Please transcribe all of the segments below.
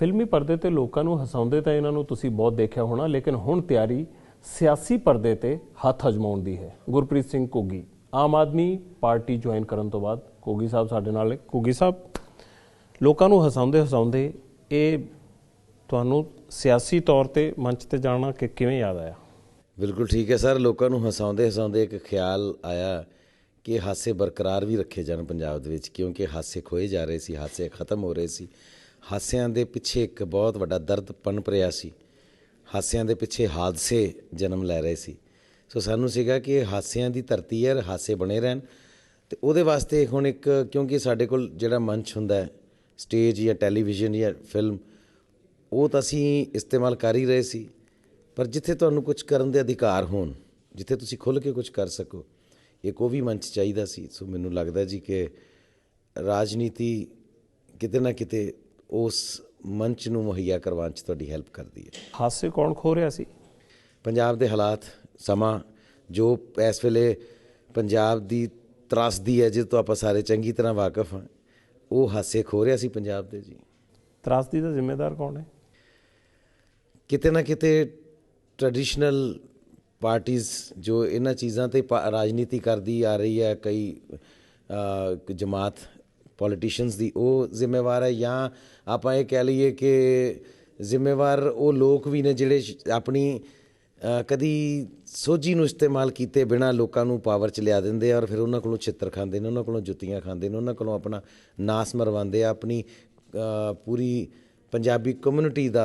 ਫਿਲਮੀ ਪਰਦੇ ਤੇ ਲੋਕਾਂ ਨੂੰ ਹਸਾਉਂਦੇ ਤਾਂ ਇਹਨਾਂ ਨੂੰ ਤੁਸੀਂ ਬਹੁਤ ਦੇਖਿਆ ਹੋਣਾ, ਲੇਕਿਨ ਹੁਣ ਤਿਆਰੀ ਸਿਆਸੀ ਪਰਦੇ ਤੇ ਹੱਥ ਅਜਮਾਉਣ ਦੀ ਹੈ। ਗੁਰਪ੍ਰੀਤ ਸਿੰਘ ਕੋਗੀ ਆਮ ਆਦਮੀ ਪਾਰਟੀ ਜੁਆਇਨ ਕਰਨ ਤੋਂ ਬਾਅਦ। ਕੋਗੀ ਸਾਹਿਬ ਸਾਡੇ ਨਾਲ ਨੇ। ਕੋਗੀ ਸਾਹਿਬ, ਲੋਕਾਂ ਨੂੰ ਹਸਾਉਂਦੇ ਹਸਾਉਂਦੇ ਇਹ ਤੁਹਾਨੂੰ ਸਿਆਸੀ ਤੌਰ ਤੇ ਮੰਚ ਤੇ ਜਾਣਾ ਕਿ ਕਿਵੇਂ ਯਾਦ ਆਇਆ? ਬਿਲਕੁਲ ਠੀਕ ਹੈ ਸਰ, ਲੋਕਾਂ ਨੂੰ ਹਸਾਉਂਦੇ ਹਸਾਉਂਦੇ ਇੱਕ ਖਿਆਲ ਆਇਆ ਕਿ ਹਾਸੇ ਬਰਕਰਾਰ ਵੀ ਰੱਖੇ ਜਾਣ ਪੰਜਾਬ ਦੇ ਵਿੱਚ, ਕਿਉਂਕਿ ਹਾਸੇ ਖੋਏ ਜਾ ਰਹੇ ਸੀ, ਹਾਸੇ ਖਤਮ ਹੋ ਰਹੇ ਸੀ। ਹਾਸਿਆਂ ਦੇ ਪਿੱਛੇ ਇੱਕ ਬਹੁਤ ਵੱਡਾ ਦਰਦ ਪਨਪ ਰਿਹਾ ਸੀ। ਹਾਸਿਆਂ ਦੇ ਪਿੱਛੇ ਹਾਦਸੇ ਜਨਮ ਲੈ ਰਹੇ ਸੀ। ਸੋ ਸਾਨੂੰ ਸੀਗਾ ਕਿ ਇਹ ਹਾਸਿਆਂ ਦੀ ਧਰਤੀ ਹੈ, ਹਾਸੇ ਬਣੇ ਰਹਿਣ। ਤੇ ਉਹਦੇ ਵਾਸਤੇ ਹੁਣ ਇੱਕ, ਕਿਉਂਕਿ ਸਾਡੇ ਕੋਲ ਜਿਹੜਾ ਮੰਚ ਹੁੰਦਾ ਹੈ, ਸਟੇਜ ਜਾਂ ਟੈਲੀਵਿਜ਼ਨ ਜਾਂ ਫਿਲਮ, ਉਹ ਤਾਂ ਅਸੀਂ ਇਸਤੇਮਾਲ ਕਰ ਹੀ ਰਹੇ ਸੀ। ਪਰ ਜਿੱਥੇ ਤੁਹਾਨੂੰ ਕੁਝ ਕਰਨ ਦੇ ਅਧਿਕਾਰ ਹੋਣ, ਜਿੱਥੇ ਤੁਸੀਂ ਖੁੱਲ੍ਹ ਕੇ ਕੁਝ ਕਰ ਸਕੋ, ਇੱਕ ਉਹ ਵੀ ਮੰਚ ਚਾਹੀਦਾ ਸੀ। ਸੋ ਮੈਨੂੰ ਲੱਗਦਾ ਜੀ ਕਿ ਰਾਜਨੀਤੀ ਕਿਤੇ ਨਾ ਕਿਤੇ ਉਸ ਮੰਚ ਨੂੰ ਮੁਹੱਈਆ ਕਰਵਾਉਣ 'ਚ ਤੁਹਾਡੀ ਹੈਲਪ ਕਰਦੀ ਹੈ। ਹਾਸੇ ਕੌਣ ਖੋ ਰਿਹਾ ਸੀ? ਪੰਜਾਬ ਦੇ ਹਾਲਾਤ ਸਮਾਂ ਜੋ ਇਸ ਵੇਲੇ ਪੰਜਾਬ ਦੀ ਤਰਾਸਦੀ ਹੈ ਜਿਸ ਤੋਂ ਆਪਾਂ ਸਾਰੇ ਚੰਗੀ ਤਰ੍ਹਾਂ ਵਾਕਿਫ ਹਾਂ ਉਹ ਹਾਸੇ ਖੋ ਰਿਹਾ ਸੀ ਪੰਜਾਬ ਦੇ ਜੀ। ਤਰਾਸਦੀ ਦਾ ਜ਼ਿੰਮੇਦਾਰ ਕੌਣ ਹੈ? ਕਿਤੇ ਨਾ ਕਿਤੇ ਟ੍ਰੈਡੀਸ਼ਨਲ ਪਾਰਟੀਆਂ ਜੋ ਇਹਨਾਂ ਚੀਜ਼ਾਂ ਤੇ ਰਾਜਨੀਤੀ ਕਰਦੀ ਆ ਰਹੀ ਹੈ ਕਈ ਜਮਾਤ ਪੋਲੀਟੀਸ਼ੀਅਨਸ ਦੀ ਉਹ ਜ਼ਿੰਮੇਵਾਰ ਹੈ ਜਾਂ ਆਪਾਂ ਇਹ ਕਹਿ ਲਈਏ ਕਿ ਜ਼ਿੰਮੇਵਾਰ ਉਹ ਲੋਕ ਵੀ ਨੇ ਜਿਹੜੇ ਆਪਣੀ ਕਦੀ ਸੋਝੀ ਨੂੰ ਇਸਤੇਮਾਲ ਕੀਤੇ ਬਿਨਾ ਲੋਕਾਂ ਨੂੰ ਪਾਵਰ ਚ ਲਿਆ ਦਿੰਦੇ ਆ ਔਰ ਫਿਰ ਉਹਨਾਂ ਕੋਲੋਂ ਛਿੱਤਰ ਖਾਂਦੇ ਨੇ ਉਹਨਾਂ ਕੋਲੋਂ ਜੁੱਤੀਆਂ ਖਾਂਦੇ ਨੇ ਉਹਨਾਂ ਕੋਲੋਂ ਆਪਣਾ ਨਾਸ ਮਰਵਾਉਂਦੇ ਆ ਆਪਣੀ ਪੂਰੀ ਪੰਜਾਬੀ ਕਮਿਊਨਿਟੀ ਦਾ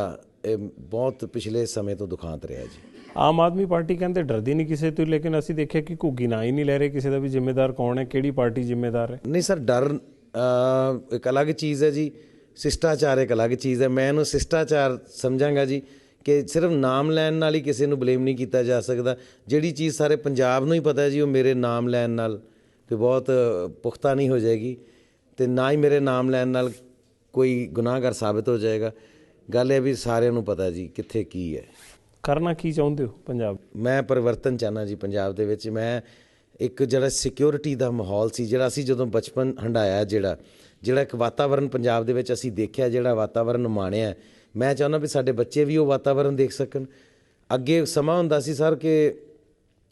ਬਹੁਤ ਪਿਛਲੇ ਸਮੇਂ ਤੋਂ ਦੁਖਾਂਤ ਰਿਹਾ ਜੀ। ਆਮ ਆਦਮੀ ਪਾਰਟੀ ਕਹਿੰਦੇ ਡਰਦੀ ਨਹੀਂ ਕਿਸੇ ਤੋਂ ਲੇਕਿਨ ਅਸੀਂ ਦੇਖਿਆ ਕਿ ਘੁੱਗੀ ਨਾ ਹੀ ਨਹੀਂ ਲੈ ਰਹੇ ਕਿਸੇ ਦਾ ਵੀ ਜ਼ਿੰਮੇਦਾਰ ਕੌਣ ਹੈ ਕਿਹੜੀ ਪਾਰਟੀ ਜ਼ਿੰਮੇਦਾਰ ਹੈ? ਨਹੀਂ ਸਰ ਡਰ ਇੱਕ ਅਲੱਗ ਚੀਜ਼ ਹੈ ਜੀ ਸਿਸ਼ਟਾਚਾਰ ਇੱਕ ਅਲੱਗ ਚੀਜ਼ ਹੈ। ਮੈਂ ਇਹਨੂੰ ਸਿਸ਼ਟਾਚਾਰ ਸਮਝਾਂਗਾ ਜੀ ਕਿ ਸਿਰਫ ਨਾਮ ਲੈਣ ਨਾਲ ਹੀ ਕਿਸੇ ਨੂੰ ਬਲੇਮ ਨਹੀਂ ਕੀਤਾ ਜਾ ਸਕਦਾ। ਜਿਹੜੀ ਚੀਜ਼ ਸਾਰੇ ਪੰਜਾਬ ਨੂੰ ਹੀ ਪਤਾ ਜੀ ਉਹ ਮੇਰੇ ਨਾਮ ਲੈਣ ਨਾਲ ਤੇ ਬਹੁਤ ਪੁਖਤਾ ਨਹੀਂ ਹੋ ਜਾਏਗੀ ਤੇ ਨਾ ਹੀ ਮੇਰੇ ਨਾਮ ਲੈਣ ਨਾਲ ਕੋਈ ਗੁਨਾਹਗਰ ਸਾਬਤ ਹੋ ਜਾਏਗਾ। ਗੱਲ ਇਹ ਵੀ ਸਾਰਿਆਂ ਨੂੰ ਪਤਾ ਜੀ ਕਿੱਥੇ ਕੀ ਹੈ। ਕਰਨਾ ਕੀ ਚਾਹੁੰਦੇ ਹੋ ਪੰਜਾਬ? ਮੈਂ ਪਰਿਵਰਤਨ ਚਾਹਨਾ ਜੀ ਪੰਜਾਬ ਦੇ ਵਿੱਚ। ਮੈਂ ਇੱਕ ਜਿਹੜਾ ਸਿਕਿਉਰਿਟੀ ਦਾ ਮਾਹੌਲ ਸੀ, ਜਿਹੜਾ ਅਸੀਂ ਜਦੋਂ ਬਚਪਨ ਹੰਡਾਇਆ ਜਿਹੜਾ ਜਿਹੜਾ ਇੱਕ ਵਾਤਾਵਰਣ ਪੰਜਾਬ ਦੇ ਵਿੱਚ ਅਸੀਂ ਦੇਖਿਆ, ਜਿਹੜਾ ਵਾਤਾਵਰਣ ਮਾਣਿਆ, ਮੈਂ ਚਾਹੁੰਦਾ ਵੀ ਸਾਡੇ ਬੱਚੇ ਵੀ ਉਹ ਵਾਤਾਵਰਣ ਦੇਖ ਸਕਣ। ਅੱਗੇ ਸਮਾਂ ਹੁੰਦਾ ਸੀ ਸਰ ਕਿ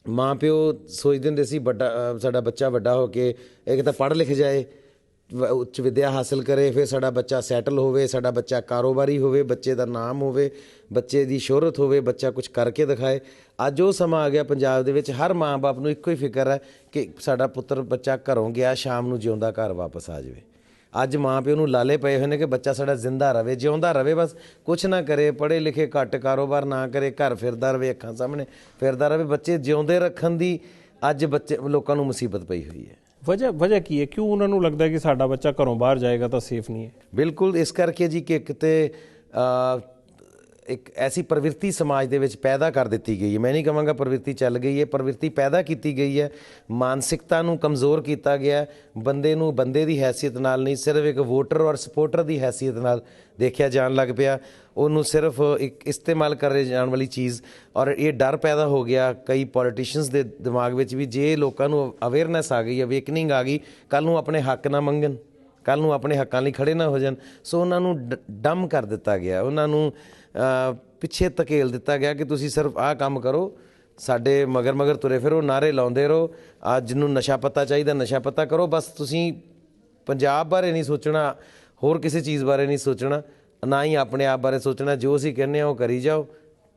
ਮਾਂ ਪਿਓ ਸੋਚਦੇ ਹੁੰਦੇ ਸੀ ਵੱਡਾ ਸਾਡਾ ਬੱਚਾ ਵੱਡਾ ਹੋ ਕੇ ਇੱਕ ਤਾਂ ਪੜ੍ਹ ਲਿਖ ਜਾਏ ਉੱਚ ਵਿੱਦਿਆ ਹਾਸਲ ਕਰੇ, ਫਿਰ ਸਾਡਾ ਬੱਚਾ ਸੈਟਲ ਹੋਵੇ, ਸਾਡਾ ਬੱਚਾ ਕਾਰੋਬਾਰੀ ਹੋਵੇ, ਬੱਚੇ ਦਾ ਨਾਮ ਹੋਵੇ, ਬੱਚੇ ਦੀ ਸ਼ੋਹਰਤ ਹੋਵੇ, ਬੱਚਾ ਕੁਝ ਕਰਕੇ ਦਿਖਾਏ। ਅੱਜ ਉਹ ਸਮਾਂ ਆ ਗਿਆ ਪੰਜਾਬ ਦੇ ਵਿੱਚ, ਹਰ ਮਾਂ-ਬਾਪ ਨੂੰ ਇੱਕੋ ਹੀ ਫਿਕਰ ਹੈ ਕਿ ਸਾਡਾ ਪੁੱਤਰ ਬੱਚਾ ਘਰੋਂ ਗਿਆ, ਸ਼ਾਮ ਨੂੰ ਜਿਉਂਦਾ ਘਰ ਵਾਪਸ ਆ ਜਾਵੇ। ਅੱਜ ਮਾਂ ਪਿਓ ਨੂੰ ਲਾਲੇ ਪਏ ਹੋਏ ਨੇ ਕਿ ਬੱਚਾ ਸਾਡਾ ਜ਼ਿੰਦਾ ਰਵੇ, ਜਿਉਂਦਾ ਰਵੇ, ਬਸ ਕੁਛ ਨਾ ਕਰੇ ਪੜ੍ਹੇ ਲਿਖੇ ਘੱਟ ਕਾਰੋਬਾਰ ਨਾ ਕਰੇ, ਘਰ ਫਿਰਦਾ ਰਵੇ, ਅੱਖਾਂ ਸਾਹਮਣੇ ਫਿਰਦਾ ਰਵੇ, ਬੱਚੇ ਜਿਉਂਦੇ ਰੱਖਣ ਦੀ ਅੱਜ ਬੱਚੇ, ਲੋਕਾਂ ਨੂੰ ਮੁਸੀਬਤ ਪਈ ਹੋਈ ਹੈ। ਵਜ੍ਹਾ ਵਜ੍ਹਾ ਕੀ ਹੈ? ਕਿਉਂ ਉਹਨਾਂ ਨੂੰ ਲੱਗਦਾ ਕਿ ਸਾਡਾ ਬੱਚਾ ਘਰੋਂ ਬਾਹਰ ਜਾਏਗਾ ਤਾਂ ਸੇਫ ਨਹੀਂ ਹੈ? ਬਿਲਕੁਲ ਇਸ ਕਰਕੇ ਜੀ ਕਿ ਕਿਤੇ ਅ, ਇੱਕ ਐਸੀ ਪ੍ਰਵਿਰਤੀ ਸਮਾਜ ਦੇ ਵਿੱਚ ਪੈਦਾ ਕਰ ਦਿੱਤੀ ਗਈ ਹੈ। ਮੈਂ ਨਹੀਂ ਕਹਾਂਗਾ ਪ੍ਰਵਿਰਤੀ ਚੱਲ ਗਈ ਹੈ ਪ੍ਰਵਿਰਤੀ ਪੈਦਾ ਕੀਤੀ ਗਈ ਹੈ। ਮਾਨਸਿਕਤਾ ਨੂੰ ਕਮਜ਼ੋਰ ਕੀਤਾ ਗਿਆ ਬੰਦੇ ਨੂੰ ਬੰਦੇ ਦੀ ਹੈਸੀਅਤ ਨਾਲ ਨਹੀਂ ਸਿਰਫ ਇੱਕ ਵੋਟਰ ਔਰ ਸਪੋਰਟਰ ਦੀ ਹੈਸੀਅਤ ਨਾਲ ਦੇਖਿਆ ਜਾਣ ਲੱਗ ਪਿਆ। ਉਹਨੂੰ ਸਿਰਫ ਇੱਕ ਇਸਤੇਮਾਲ ਕਰੇ ਜਾਣ ਵਾਲੀ ਚੀਜ਼ ਔਰ ਇਹ ਡਰ ਪੈਦਾ ਹੋ ਗਿਆ ਕਈ ਪੋਲੀਟੀਸ਼ੀਅਨਸ ਦੇ ਦਿਮਾਗ ਵਿੱਚ ਵੀ ਜੇ ਲੋਕਾਂ ਨੂੰ ਅਵੇਅਰਨੈਸ ਆ ਗਈ ਅਵੇਕਨਿੰਗ ਆ ਗਈ ਕੱਲ ਨੂੰ ਆਪਣੇ ਹੱਕ ਨਾ ਮੰਗਣ ਕੱਲ ਨੂੰ ਆਪਣੇ ਹੱਕਾਂ ਲਈ ਖੜੇ ਨਾ ਹੋ ਜਾਣ। ਸੋ ਉਹਨਾਂ ਨੂੰ ਡੰਮ ਕਰ ਦਿੱਤਾ ਗਿਆ। ਉਹਨਾਂ ਨੂੰ ਪਿੱਛੇ ਧਕੇਲ ਦਿੱਤਾ ਗਿਆ ਕਿ ਤੁਸੀਂ ਸਿਰਫ ਆਹ ਕੰਮ ਕਰੋ, ਸਾਡੇ ਮਗਰ ਮਗਰ ਤੁਰੇ ਫਿਰੋ ਨਾਰੇ ਲਾਉਂਦੇ ਰਹੋ ਅੱਜ ਨੂੰ ਨਸ਼ਾ ਪੱਤਾ ਚਾਹੀਦਾ ਨਸ਼ਾ ਪੱਤਾ ਕਰੋ, ਬਸ ਤੁਸੀਂ ਪੰਜਾਬ ਬਾਰੇ ਨਹੀਂ ਸੋਚਣਾ, ਹੋਰ ਕਿਸੇ ਚੀਜ਼ ਬਾਰੇ ਨਹੀਂ ਸੋਚਣਾ। ਨਾ ਹੀ ਆਪਣੇ ਆਪ ਬਾਰੇ ਸੋਚਣਾ ਜੋ ਅਸੀਂ ਕਹਿੰਦੇ ਆ ਉਹ ਕਰੀ ਜਾਓ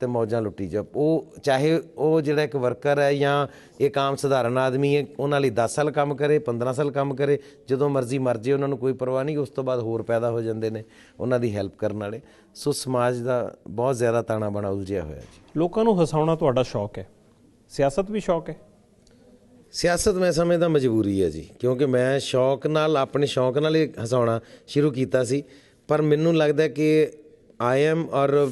ਤੇ ਮੌਜਾਂ ਲੁੱਟੀ ਜਾਓ। ਉਹ ਚਾਹੇ ਉਹ ਜਿਹੜਾ ਇੱਕ ਵਰਕਰ ਹੈ ਜਾਂ ਇੱਕ ਆਮ ਸਧਾਰਨ ਆਦਮੀ ਹੈ ਉਹਨਾਂ ਲਈ 10 ਸਾਲ ਕੰਮ ਕਰੇ 15 ਸਾਲ ਕੰਮ ਕਰੇ ਜਦੋਂ ਮਰਜ਼ੀ ਮਰ ਜੇ ਉਹਨਾਂ ਨੂੰ ਕੋਈ ਪਰਵਾਹ ਨਹੀਂ ਉਸ ਤੋਂ ਬਾਅਦ ਹੋਰ ਪੈਦਾ ਹੋ ਜਾਂਦੇ ਨੇ ਉਹਨਾਂ ਦੀ ਹੈਲਪ ਕਰਨ ਵਾਲੇ। ਸੋ ਸਮਾਜ ਦਾ ਬਹੁਤ ਜ਼ਿਆਦਾ ਤਾਣਾ ਬਣਾ ਉਲਝਿਆ ਹੋਇਆ ਜੀ। ਲੋਕਾਂ ਨੂੰ ਹਸਾਉਣਾ ਤੁਹਾਡਾ ਸ਼ੌਕ ਹੈ? ਸਿਆਸਤ ਵੀ ਸ਼ੌਕ ਹੈ? ਸਿਆਸਤ ਮੈਂ ਸਮਝਦਾ ਮਜਬੂਰੀ ਹੈ ਜੀ ਕਿਉਂਕਿ ਮੈਂ ਸ਼ੌਕ ਨਾਲ ਆਪਣੇ ਸ਼ੌਕ ਨਾਲ ਹੀ ਹਸਾਉਣਾ ਸ਼ੁਰੂ ਕੀਤਾ ਸੀ। ਪਰ ਮੈਨੂੰ ਲੱਗਦਾ ਕਿ I am or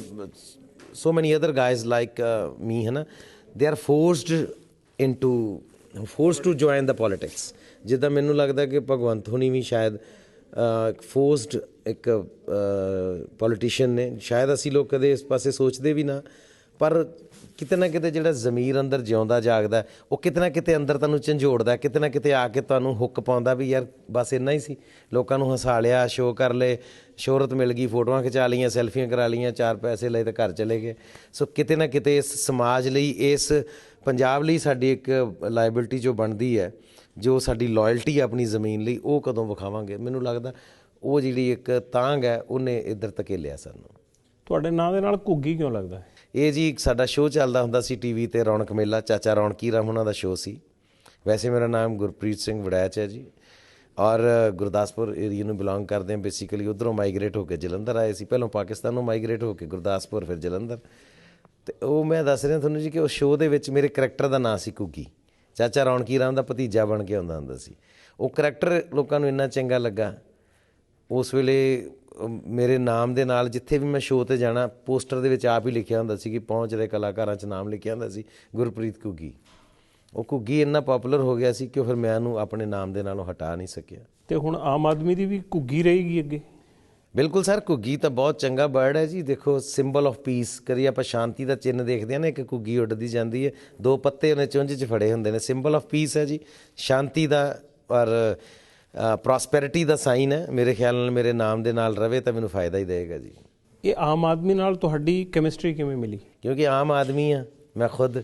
so many other guys like ਮੀ ਹੈ ਨਾ? They are forced into forced to join the politics ਜਿੱਦਾਂ ਮੈਨੂੰ ਲੱਗਦਾ ਕਿ ਭਗਵੰਤ ਹੋਣੀ ਵੀ ਸ਼ਾਇਦ uh, ਫੋਰਸਡ ਇੱਕ uh, ਪੋਲੀਟੀਸ਼ੀਅਨ ਨੇ। ਸ਼ਾਇਦ ਅਸੀਂ ਲੋਕ ਕਦੇ ਇਸ ਪਾਸੇ ਸੋਚਦੇ ਵੀ ਨਾ। ਪਰ ਕਿਤੇ ਨਾ ਕਿਤੇ ਜਿਹੜਾ ਜ਼ਮੀਰ ਅੰਦਰ ਜਿਉਂਦਾ, ਜਾਗਦਾ, ਉਹ ਕਿਤੇ ਨਾ ਕਿਤੇ ਅੰਦਰ ਤੁਹਾਨੂੰ ਝੰਜੋੜਦਾ, ਕਿਤੇ ਨਾ ਕਿਤੇ ਆ ਕੇ ਤੁਹਾਨੂੰ ਹੁੱਕ ਪਾਉਂਦਾ ਵੀ ਯਾਰ ਬਸ ਇੰਨਾ ਹੀ ਸੀ। ਲੋਕਾਂ ਨੂੰ ਹਸਾ ਲਿਆ ਸ਼ੋਅ ਕਰ ਲਏ, ਸ਼ੋਹਰਤ ਮਿਲ ਗਈ, ਫੋਟੋਆਂ ਖਿਚਾ ਲਈਆਂ, ਸੈਲਫੀਆਂ ਕਰਾ ਲਈਆਂ, ਚਾਰ ਪੈਸੇ ਲਏ ਤਾਂ ਘਰ ਚਲੇ ਗਏ। ਸੋ ਕਿਤੇ ਨਾ ਕਿਤੇ ਇਸ ਸਮਾਜ ਲਈ, ਇਸ ਪੰਜਾਬ ਲਈ ਸਾਡੀ ਇੱਕ ਲਾਇਬਿਲਟੀ ਜੋ ਬਣਦੀ ਹੈ, ਜੋ ਸਾਡੀ ਲਾਇਲਟੀ ਆਪਣੀ ਜ਼ਮੀਨ ਲਈ, ਉਹ ਕਦੋਂ ਵਿਖਾਵਾਂਗੇ? ਮੈਨੂੰ ਲੱਗਦਾ ਉਹ ਜਿਹੜੀ ਇੱਕ ਤਾਂਗ ਹੈ, ਉਹਨੇ ਇੱਧਰ ਧਕੇਲਿਆ ਸਾਨੂੰ। ਤੁਹਾਡੇ ਨਾਂ ਦੇ ਨਾਲ ਘੁੱਗੀ ਕਿਉਂ ਲੱਗਦਾ ਹੈ? ਇਹ ਜੀ ਇੱਕ ਸਾਡਾ ਸ਼ੋਅ ਚੱਲਦਾ ਹੁੰਦਾ ਸੀ ਟੀਵੀ ਤੇ, ਰੌਣਕ ਮੇਲਾ, ਚਾਚਾ ਰੌਣਕੀ ਰਾਮ ਉਹਨਾਂ ਦਾ ਸ਼ੋਅ ਸੀ। ਵੈਸੇ ਮੇਰਾ ਨਾਮ ਗੁਰਪ੍ਰੀਤ ਸਿੰਘ ਵੜੈਚ ਹੈ ਜੀ। ਔਰ ਗੁਰਦਾਸਪੁਰ ਏਰੀਆ ਨੂੰ ਬਿਲੋਂਗ ਕਰਦੇ ਹਾਂ ਬੇਸਿਕਲੀ ਉਧਰੋਂ ਮਾਈਗ੍ਰੇਟ ਹੋ ਕੇ ਜਲੰਧਰ ਆਏ ਸੀ। ਪਹਿਲਾਂ ਨੂੰ ਮਾਈਗ੍ਰੇਟ ਹੋ ਕੇ ਗੁਰਦਾਸਪੁਰ, ਫਿਰ ਜਲੰਧਰ। ਤੇ ਉਹ ਮੈਂ ਦੱਸ ਰਿਹਾ ਤੁਹਾਨੂੰ ਜੀ ਕਿ ਉਹ ਸ਼ੋਅ ਦੇ ਵਿੱਚ ਮੇਰੇ ਕਰੈਕਟਰ ਦਾ ਨਾਂ ਸੀ ਕੁੱਗੀ ਚਾਚਾ ਰੌਣਕੀ ਰਾਮ ਦਾ ਭਤੀਜਾ ਬਣ ਕੇ ਆਉਂਦਾ ਹੁੰਦਾ ਸੀ। ਉਹ ਕਰੈਕਟਰ ਲੋਕਾਂ ਨੂੰ ਇੰਨਾ ਚੰਗਾ ਲੱਗਾ। ਉਸ ਵੇਲੇ ਮੇਰੇ ਨਾਮ ਦੇ ਨਾਲ ਜਿੱਥੇ ਵੀ ਮੈਂ ਸ਼ੋਅ ਤੇ ਜਾਣਾ ਪੋਸਟਰ ਦੇ ਵਿੱਚ ਆਪ ਹੀ ਲਿਖਿਆ ਹੁੰਦਾ ਸੀ ਕਿ ਪਹੁੰਚ ਰਹੇ ਕਲਾਕਾਰਾਂ 'ਚ ਨਾਮ ਲਿਖਿਆ ਹੁੰਦਾ ਸੀ ਗੁਰਪ੍ਰੀਤ ਘੁੱਗੀ। ਉਹ ਘੁੱਗੀ ਇੰਨਾ ਪਪੂਲਰ ਹੋ ਗਿਆ ਸੀ ਕਿ ਫਿਰ ਮੈਂ ਉਹਨੂੰ ਆਪਣੇ ਨਾਮ ਦੇ ਨਾਲੋਂ ਹਟਾ ਨਹੀਂ ਸਕਿਆ। ਤੇ ਹੁਣ ਆਮ ਆਦਮੀ ਦੀ ਵੀ ਘੁੱਗੀ ਰਹੇਗੀ ਅੱਗੇ? ਬਿਲਕੁਲ ਸਰ ਘੁੱਗੀ ਤਾਂ ਬਹੁਤ ਚੰਗਾ ਬਰਡ ਹੈ ਜੀ। ਦੇਖੋ ਸਿੰਬਲ ਆਫ ਪੀਸ ਕਰੀ ਆਪਾਂ ਸ਼ਾਂਤੀ ਦਾ ਚਿੰਨ੍ਹ ਦੇਖਦੇ ਆ ਨਾ ਇੱਕ ਘੁੱਗੀ ਉੱਡਦੀ ਜਾਂਦੀ ਹੈ ਦੋ ਪੱਤੇ ਉਹਨੇ ਚੁੰਝ 'ਚ ਫੜੇ ਹੁੰਦੇ ਨੇ। ਸਿੰਬਲ ਆਫ ਪੀਸ ਹੈ ਜੀ। ਸ਼ਾਂਤੀ ਦਾ ਔਰ ਪ੍ਰੋਸਪੈਰਿਟੀ ਦਾ ਸਾਈਨ ਹੈ ਮੇਰੇ ਖਿਆਲ ਨਾਲ ਮੇਰੇ ਨਾਮ ਦੇ ਨਾਲ ਰਵੇ ਤਾਂ ਮੈਨੂੰ ਫਾਇਦਾ ਹੀ ਦੇਗਾ ਜੀ। ਇਹ ਆਮ ਆਦਮੀ ਨਾਲ ਤੁਹਾਡੀ ਕੈਮਿਸਟਰੀ ਕਿਵੇਂ ਮਿਲੀ? ਕਿਉਂਕਿ ਆਮ ਆਦਮੀ ਆ ਮੈਂ ਖੁਦ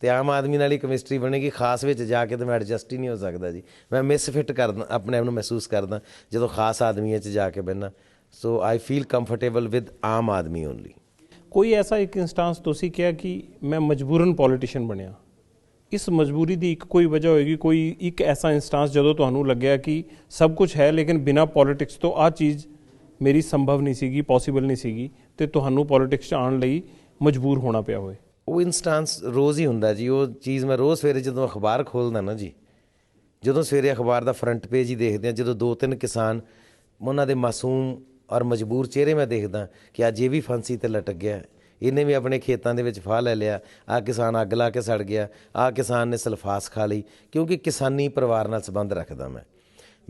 ਤੇ ਆਮ ਆਦਮੀ ਨਾਲ ਹੀ ਕੈਮਿਸਟਰੀ ਬਣੇਗੀ ਖਾਸ ਵਿੱਚ ਜਾ ਕੇ ਤਾਂ ਮੈਂ ਐਡਜਸਟ ਹੀ ਨਹੀਂ ਹੋ ਸਕਦਾ ਜੀ। ਮੈਂ ਮਿਸਫਿਟ ਕਰਦਾ ਆਪਣੇ ਆਪ ਨੂੰ ਮਹਿਸੂਸ ਕਰਦਾ ਜਦੋਂ ਖਾਸ ਆਦਮੀਆਂ 'ਚ ਜਾ ਕੇ ਬਹਿਣਾ so I feel comfortable with Aam Aadmi only ਕੋਈ ਐਸਾ ਇੱਕ ਇਨਸਟੈਂਸ ਤੁਸੀਂ ਕਿਹਾ ਕਿ ਮੈਂ ਮਜਬੂਰਨ ਪੋਲੀਟੀਸ਼ੀਅਨ ਬਣਿਆ? ਇਸ ਮਜਬੂਰੀ ਦੀ ਇੱਕ ਕੋਈ ਵਜ੍ਹਾ ਹੋਏਗੀ, ਕੋਈ ਇੱਕ ਐਸਾ ਇਨਸਟੈਂਸ ਜਦੋਂ ਤੁਹਾਨੂੰ ਲੱਗਿਆ ਕਿ ਸਭ ਕੁਝ ਹੈ ਲੇਕਿਨ ਬਿਨਾ ਪੋਲਿਟਿਕਸ ਤੋਂ ਆ ਚੀਜ਼ ਮੇਰੀ ਸੰਭਵ ਨਹੀਂ ਸੀਗੀ ਪੋਸੀਬਲ ਨਹੀਂ ਸੀਗੀ ਤੇ ਤੁਹਾਨੂੰ ਪੋਲਿਟਿਕਸ 'ਚ ਆਉਣ ਲਈ ਮਜਬੂਰ ਹੋਣਾ ਪਿਆ ਹੋਵੇ। ਉਹ ਇਨਸਟੈਂਸ ਰੋਜ਼ ਹੀ ਹੁੰਦਾ ਜੀ, ਉਹ ਚੀਜ਼ ਮੈਂ ਰੋਜ਼ ਸਵੇਰੇ ਜਦੋਂ ਅਖਬਾਰ ਖੋਲਦਾ ਨਾ ਜੀ, ਜਦੋਂ ਸਵੇਰੇ ਅਖਬਾਰ ਦਾ ਫਰੰਟ ਪੇਜ ਹੀ ਦੇਖਦੇ ਆ ਜਦੋਂ ਦੋ ਤਿੰਨ ਕਿਸਾਨ ਉਹਨਾਂ ਦੇ ਮਾਸੂਮ ਔਰ ਮਜਬੂਰ ਚਿਹਰੇ ਮੈਂ ਦੇਖਦਾ ਕਿ ਅੱਜ ਇਹ ਵੀ ਫਾਂਸੀ ਤੇ ਲਟਕ ਗਿਆ। ਇਹਨੇ ਵੀ ਆਪਣੇ ਖੇਤਾਂ ਦੇ ਵਿੱਚ ਫਾਹ ਲੈ ਲਿਆ। ਆ ਕਿਸਾਨ ਅੱਗ ਲਾ ਕੇ ਸੜ ਗਿਆ। ਆ ਕਿਸਾਨ ਨੇ ਸਲਫਾਸ ਖਾ ਲਈ। ਕਿਉਂਕਿ ਕਿਸਾਨੀ ਪਰਿਵਾਰ ਨਾਲ ਸੰਬੰਧ ਰੱਖਦਾ ਮੈਂ।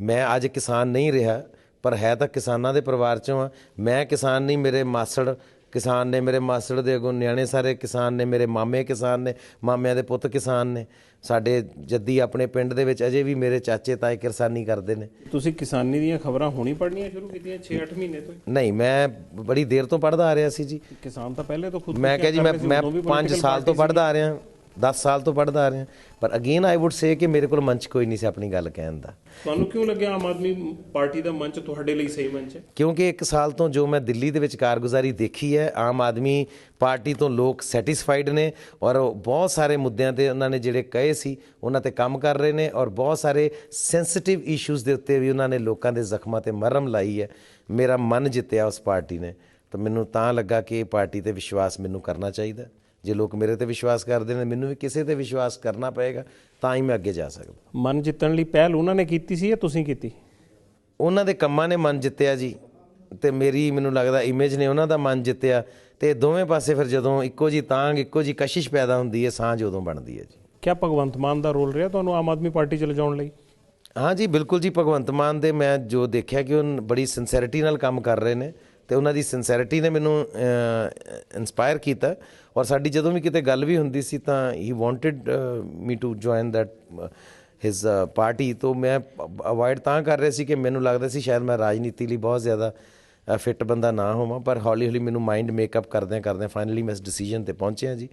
ਮੈਂ ਅੱਜ ਕਿਸਾਨ ਨਹੀਂ ਰਿਹਾ, ਪਰ ਹੈ ਤਾਂ ਕਿਸਾਨਾਂ ਦੇ ਪਰਿਵਾਰ ਚੋਂ ਆ। ਮੈਂ ਕਿਸਾਨ ਨਹੀਂ, ਮੇਰੇ ਮਾਸੜ ਕਿਸਾਨ ਨੇ ਮੇਰੇ ਮਾਸੜ ਦੇ ਅੱਗੋਂ ਨਿਆਣੇ ਸਾਰੇ ਕਿਸਾਨ ਨੇ ਮੇਰੇ ਮਾਮੇ ਕਿਸਾਨ ਨੇ ਮਾਮਿਆਂ ਦੇ ਪੁੱਤ ਕਿਸਾਨ ਨੇ। ਸਾਡੇ ਜੱਦੀ ਆਪਣੇ ਪਿੰਡ ਦੇ ਵਿੱਚ ਅਜੇ ਵੀ ਮੇਰੇ ਚਾਚੇ ਤਾਏ ਕਿਸਾਨੀ ਕਰਦੇ ਨੇ। ਤੁਸੀਂ ਕਿਸਾਨੀ ਦੀਆਂ ਖਬਰਾਂ ਹੁਣੀ ਪੜ੍ਹਨੀਆਂ ਸ਼ੁਰੂ ਕੀਤੀਆਂ 6-8 ਮਹੀਨੇ ਤੋਂ। ਨਹੀਂ ਮੈਂ ਬੜੀ ਦੇਰ ਤੋਂ ਪੜ੍ਹਦਾ ਆ ਰਿਹਾ ਸੀ ਜੀ। ਕਿਸਾਨ ਤਾਂ ਪਹਿਲੇ ਤੋਂ ਖੁਦ ਮੈਂ ਕਿਹਾ ਜੀ ਮੈਂ ਮੈਂ 5 ਸਾਲ ਤੋਂ ਪੜ੍ਹਦਾ ਆ ਰਿਹਾ। 10 ਸਾਲ ਤੋਂ ਪੜ੍ਹਦਾ ਆ ਰਿਹਾ। ਪਰ ਅਗੇਨ ਆਈ ਊਡ ਸੇ ਕਿ ਮੇਰੇ ਕੋਲ ਮੰਚ ਕੋਈ ਨਹੀਂ ਸੀ ਆਪਣੀ ਗੱਲ ਕਹਿਣ ਦਾ। ਤੁਹਾਨੂੰ ਕਿਉਂ ਲੱਗਿਆ ਆਮ ਆਦਮੀ ਪਾਰਟੀ ਦਾ ਮੰਚ ਤੁਹਾਡੇ ਲਈ ਸਹੀ ਮੰਚ ਹੈ? ਕਿਉਂਕਿ ਇੱਕ ਸਾਲ ਤੋਂ ਜੋ ਮੈਂ ਦਿੱਲੀ ਦੇ ਵਿੱਚ ਕਾਰਗੁਜ਼ਾਰੀ ਦੇਖੀ ਹੈ ਆਮ ਆਦਮੀ ਪਾਰਟੀ ਤੋਂ ਲੋਕ ਸੈਟੀਸਫਾਈਡ ਨੇ ਔਰ ਬਹੁਤ ਸਾਰੇ ਮੁੱਦਿਆਂ ਤੇ ਉਹਨਾਂ ਨੇ ਜਿਹੜੇ ਕਹੇ ਸੀ ਉਹਨਾਂ ਤੇ ਕੰਮ ਕਰ ਰਹੇ ਨੇ ਔਰ ਬਹੁਤ ਸਾਰੇ ਸੈਂਸਿਟਿਵ ਇਸ਼ੂਜ਼ ਦੇ ਉੱਤੇ ਵੀ ਉਹਨਾਂ ਨੇ ਲੋਕਾਂ ਦੇ ਜ਼ਖਮਾਂ ਤੇ ਮਰਹਮ ਲਾਈ ਹੈ। ਮੇਰਾ ਮਨ ਜਿੱਤਿਆ ਉਸ ਪਾਰਟੀ ਨੇ। ਤਾਂ ਮੈਨੂੰ ਤਾਂ ਲੱਗਾ ਕਿ ਇਹ ਪਾਰਟੀ ਤੇ ਵਿਸ਼ਵਾਸ ਮੈਨੂੰ ਕਰਨਾ ਚਾਹੀਦਾ। ਜੇ ਲੋਕ ਮੇਰੇ ਤੇ ਵਿਸ਼ਵਾਸ ਕਰਦੇ ਨੇ ਮੈਨੂੰ ਵੀ ਕਿਸੇ ਤੇ ਵਿਸ਼ਵਾਸ ਕਰਨਾ ਪਏਗਾ ਤਾਂ ਹੀ ਮੈਂ ਅੱਗੇ ਜਾ ਸਕਦਾ। ਮਨ ਜਿੱਤਣ ਲਈ ਪਹਿਲ ਉਹਨਾਂ ਨੇ ਕੀਤੀ ਸੀ ਜਾਂ ਤੁਸੀਂ ਕੀਤੀ? ਉਹਨਾਂ ਦੇ ਕੰਮਾਂ ਨੇ ਮਨ ਜਿੱਤਿਆ ਜੀ ਤੇ ਮੇਰੀ ਮੈਨੂੰ ਲੱਗਦਾ ਇਮੇਜ ਨੇ ਉਹਨਾਂ ਦਾ ਮਨ ਜਿੱਤਿਆ ਤੇ ਦੋਵੇਂ ਪਾਸੇ ਫਿਰ ਜਦੋਂ ਇੱਕੋ ਜੀ ਤਾਂਗ ਇੱਕੋ ਜੀ ਕਸ਼ਿਸ਼ ਪੈਦਾ ਹੁੰਦੀ ਹੈ ਸਾਂਝ ਉਦੋਂ ਬਣਦੀ ਹੈ ਜੀ। ਕਿਆ ਭਗਵੰਤ ਮਾਨ ਦਾ ਰੋਲ ਰਿਹਾ ਤੁਹਾਨੂੰ ਆਮ ਆਦਮੀ ਪਾਰਟੀ ਚ ਲਿਜਾਉਣ ਲਈ? ਹਾਂ ਜੀ ਬਿਲਕੁਲ ਜੀ ਭਗਵੰਤ ਮਾਨ ਦੇ ਮੈਂ ਜੋ ਦੇਖਿਆ ਕਿ ਉਹ ਬੜੀ ਸਿੰਸੈਰਿਟੀ ਨਾਲ ਕੰਮ ਕਰ ਰਹੇ ਨੇ ਤੇ ਉਹਨਾਂ ਦੀ ਸਿੰਸੈਰਿਟੀ ਨੇ ਮੈਨੂੰ ਇਨਸਪਾਇਰ ਕੀਤਾ। ਔਰ ਸਾਡੀ ਜਦੋਂ ਵੀ ਕਿਤੇ ਗੱਲ ਵੀ ਹੁੰਦੀ ਸੀ ਤਾਂ ਹੀ wanted me to join that his party ਤੋਂ ਮੈਂ ਅਵੋਇਡ ਤਾਂ ਕਰ ਰਿਹਾ ਸੀ ਕਿ ਮੈਨੂੰ ਲੱਗਦਾ ਸੀ ਸ਼ਾਇਦ ਮੈਂ ਰਾਜਨੀਤੀ ਲਈ ਬਹੁਤ ਜ਼ਿਆਦਾ ਫਿੱਟ ਬੰਦਾ ਨਾ ਹੋਵਾਂ, ਪਰ ਹੌਲੀ ਹੌਲੀ ਮੈਨੂੰ ਮਾਈਂਡ ਮੇਕਅਪ ਕਰਦਿਆਂ ਕਰਦਿਆਂ ਫਾਈਨਲੀ ਮੈਂ ਇਸ ਡਿਸੀਜਨ ਤੇ ਪਹੁੰਚਿਆ ਜੀ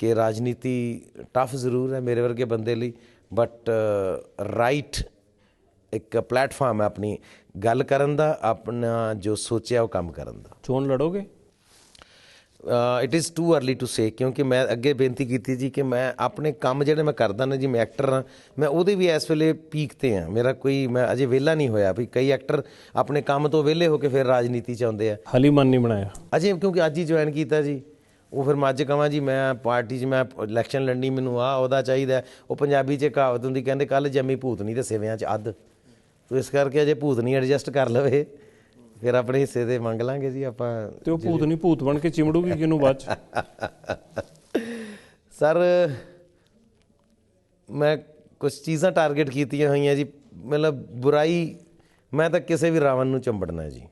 ਕਿ ਰਾਜਨੀਤੀ ਟਫ ਜ਼ਰੂਰ ਹੈ ਮੇਰੇ ਵਰਗੇ ਬੰਦੇ ਲਈ ਬਟ ਰਾਈਟ ਇੱਕ ਪਲੇਟਫਾਰਮ ਹੈ ਆਪਣੀ ਗੱਲ ਕਰਨ ਦਾ ਆਪਣਾ ਜੋ ਸੋਚਿਆ ਉਹ ਕੰਮ ਕਰਨ ਦਾ। ਚੋਣ ਲੜੋਗੇ? It is too early to say ਕਿਉਂਕਿ ਮੈਂ ਅੱਗੇ ਬੇਨਤੀ ਕੀਤੀ ਜੀ ਕਿ ਮੈਂ ਆਪਣੇ ਕੰਮ ਜਿਹੜੇ ਮੈਂ ਕਰਦਾ ਨਾ ਜੀ ਮੈਂ ਐਕਟਰ ਹਾਂ ਮੈਂ ਉਹਦੇ ਵੀ ਇਸ ਵੇਲੇ ਪੀਕ ਤੇ ਹਾਂ। ਮੇਰਾ ਕੋਈ ਮੈਂ ਅਜੇ ਵਿਹਲਾ ਨਹੀਂ ਹੋਇਆ ਵੀ ਕਈ ਐਕਟਰ ਆਪਣੇ ਕੰਮ ਤੋਂ ਵਿਹਲੇ ਹੋ ਕੇ ਫਿਰ ਰਾਜਨੀਤੀ ਚ ਆਉਂਦੇ ਆ। ਹਾਲੀ ਮਨ ਨਹੀਂ ਬਣਾਇਆ। ਅਜੇ ਕਿਉਂਕਿ ਅੱਜ ਹੀ ਜੁਆਇਨ ਕੀਤਾ ਜੀ। ਉਹ ਫਿਰ ਮੈਂ ਅੱਜ ਕਹਾਂ ਜੀ ਮੈਂ ਪਾਰਟੀ 'ਚ ਮੈਂ ਇਲੈਕਸ਼ਨ ਲੜਨੀ ਮੈਨੂੰ ਆ ਉਹਦਾ ਚਾਹੀਦਾ। ਉਹ ਪੰਜਾਬੀ 'ਚ ਕਹਾਵਤ ਹੁੰਦੀ ਕਹਿੰਦੇ ਕੱਲ ਜੰਮੀ ਭੂਤਨੀ ਤੇ ਸਿਵਿਆਂ 'ਚ ਅੱਧ। ਤੋ ਇਸ ਕਰਕੇ ਅਜੇ ਭੂਤਨੀ ਐਡਜਸਟ ਕਰ ਲਵੇ। ਫਿਰ ਆਪਣੇ ਹਿੱਸੇ ਦੇ ਮੰਗ ਲਾਂਗੇ ਜੀ ਆਪਾਂ ਤੇ ਉਹ ਭੂਤ ਨਹੀਂ ਭੂਤ ਬਣ ਕੇ ਚਿਮੜੂਗੀ ਕਿਨੂੰ ਬਾਅਦ ਚ? ਸਰ ਮੈਂ ਕੁਝ ਚੀਜ਼ਾਂ ਟਾਰਗੇਟ ਕੀਤੀਆਂ ਹੋਈਆਂ ਜੀ। ਮਤਲਬ ਬੁਰਾਈ ਮੈਂ ਤਾਂ ਕਿਸੇ ਵੀ ਰਾਵਣ ਨੂੰ ਚੰਬੜਨਾ ਹੈ ਜੀ।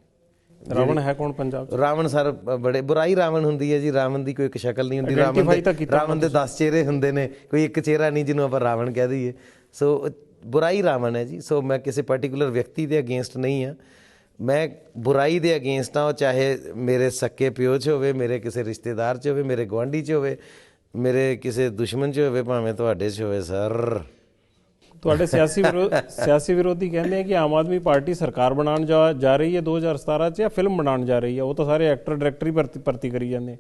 ਰਾਵਣ ਹੈ ਕੌਣ ਪੰਜਾਬ 'ਚ? ਰਾਵਣ ਸਰ ਬੜੇ ਬੁਰਾਈ ਰਾਵਣ ਹੁੰਦੀ ਹੈ ਜੀ। ਰਾਵਣ ਦੀ ਕੋਈ ਇੱਕ ਸ਼ਕਲ ਨਹੀਂ ਹੁੰਦੀ। ਰਾਵਣ ਦੇ ਰਾਵਣ ਦੇ 10 ਚਿਹਰੇ ਹੁੰਦੇ ਨੇ। ਕੋਈ ਇੱਕ ਚਿਹਰਾ ਨਹੀਂ ਜਿਹਨੂੰ ਆਪਾਂ ਰਾਵਣ ਕਹਿ ਦਈਏ। ਸੋ ਬੁਰਾਈ ਰਾਵਣ ਹੈ ਜੀ ਸੋ ਮੈਂ ਕਿਸੇ ਪਾਰਟਿਕੂਲਰ ਵਿਅਕਤੀ ਦੇ ਅਗੇਂਸਟ ਨਹੀਂ ਆ ਮੈਂ ਬੁਰਾਈ ਦੇ ਅਗੇਂਸਟ ਆ ਉਹ ਚਾਹੇ ਮੇਰੇ ਸੱਕੇ ਪਿਓ 'ਚ ਹੋਵੇ ਮੇਰੇ ਕਿਸੇ ਰਿਸ਼ਤੇਦਾਰ 'ਚ ਹੋਵੇ ਮੇਰੇ ਗੁਆਂਢੀ 'ਚ ਹੋਵੇ ਮੇਰੇ ਕਿਸੇ ਦੁਸ਼ਮਣ 'ਚ ਹੋਵੇ ਭਾਵੇਂ ਤੁਹਾਡੇ 'ਚ ਹੋਵੇ ਸਰ। ਤੁਹਾਡੇ ਸਿਆਸੀ ਸਿਆਸੀ ਵਿਰੋਧੀ ਕਹਿੰਦੇ ਆ ਕਿ ਆਮ ਆਦਮੀ ਪਾਰਟੀ ਸਰਕਾਰ ਬਣਾਉਣ ਜਾ ਜਾ ਰਹੀ ਹੈ 2017 ਚ ਜਾਂ ਫਿਲਮ ਬਣਾਉਣ ਜਾ ਰਹੀ ਹੈ। ਉਹ ਤਾਂ ਸਾਰੇ ਐਕਟਰ ਡਾਇਰੈਕਟਰ ਹੀ ਭਰਤੀ ਭਰਤੀ ਕਰੀ ਜਾਂਦੇ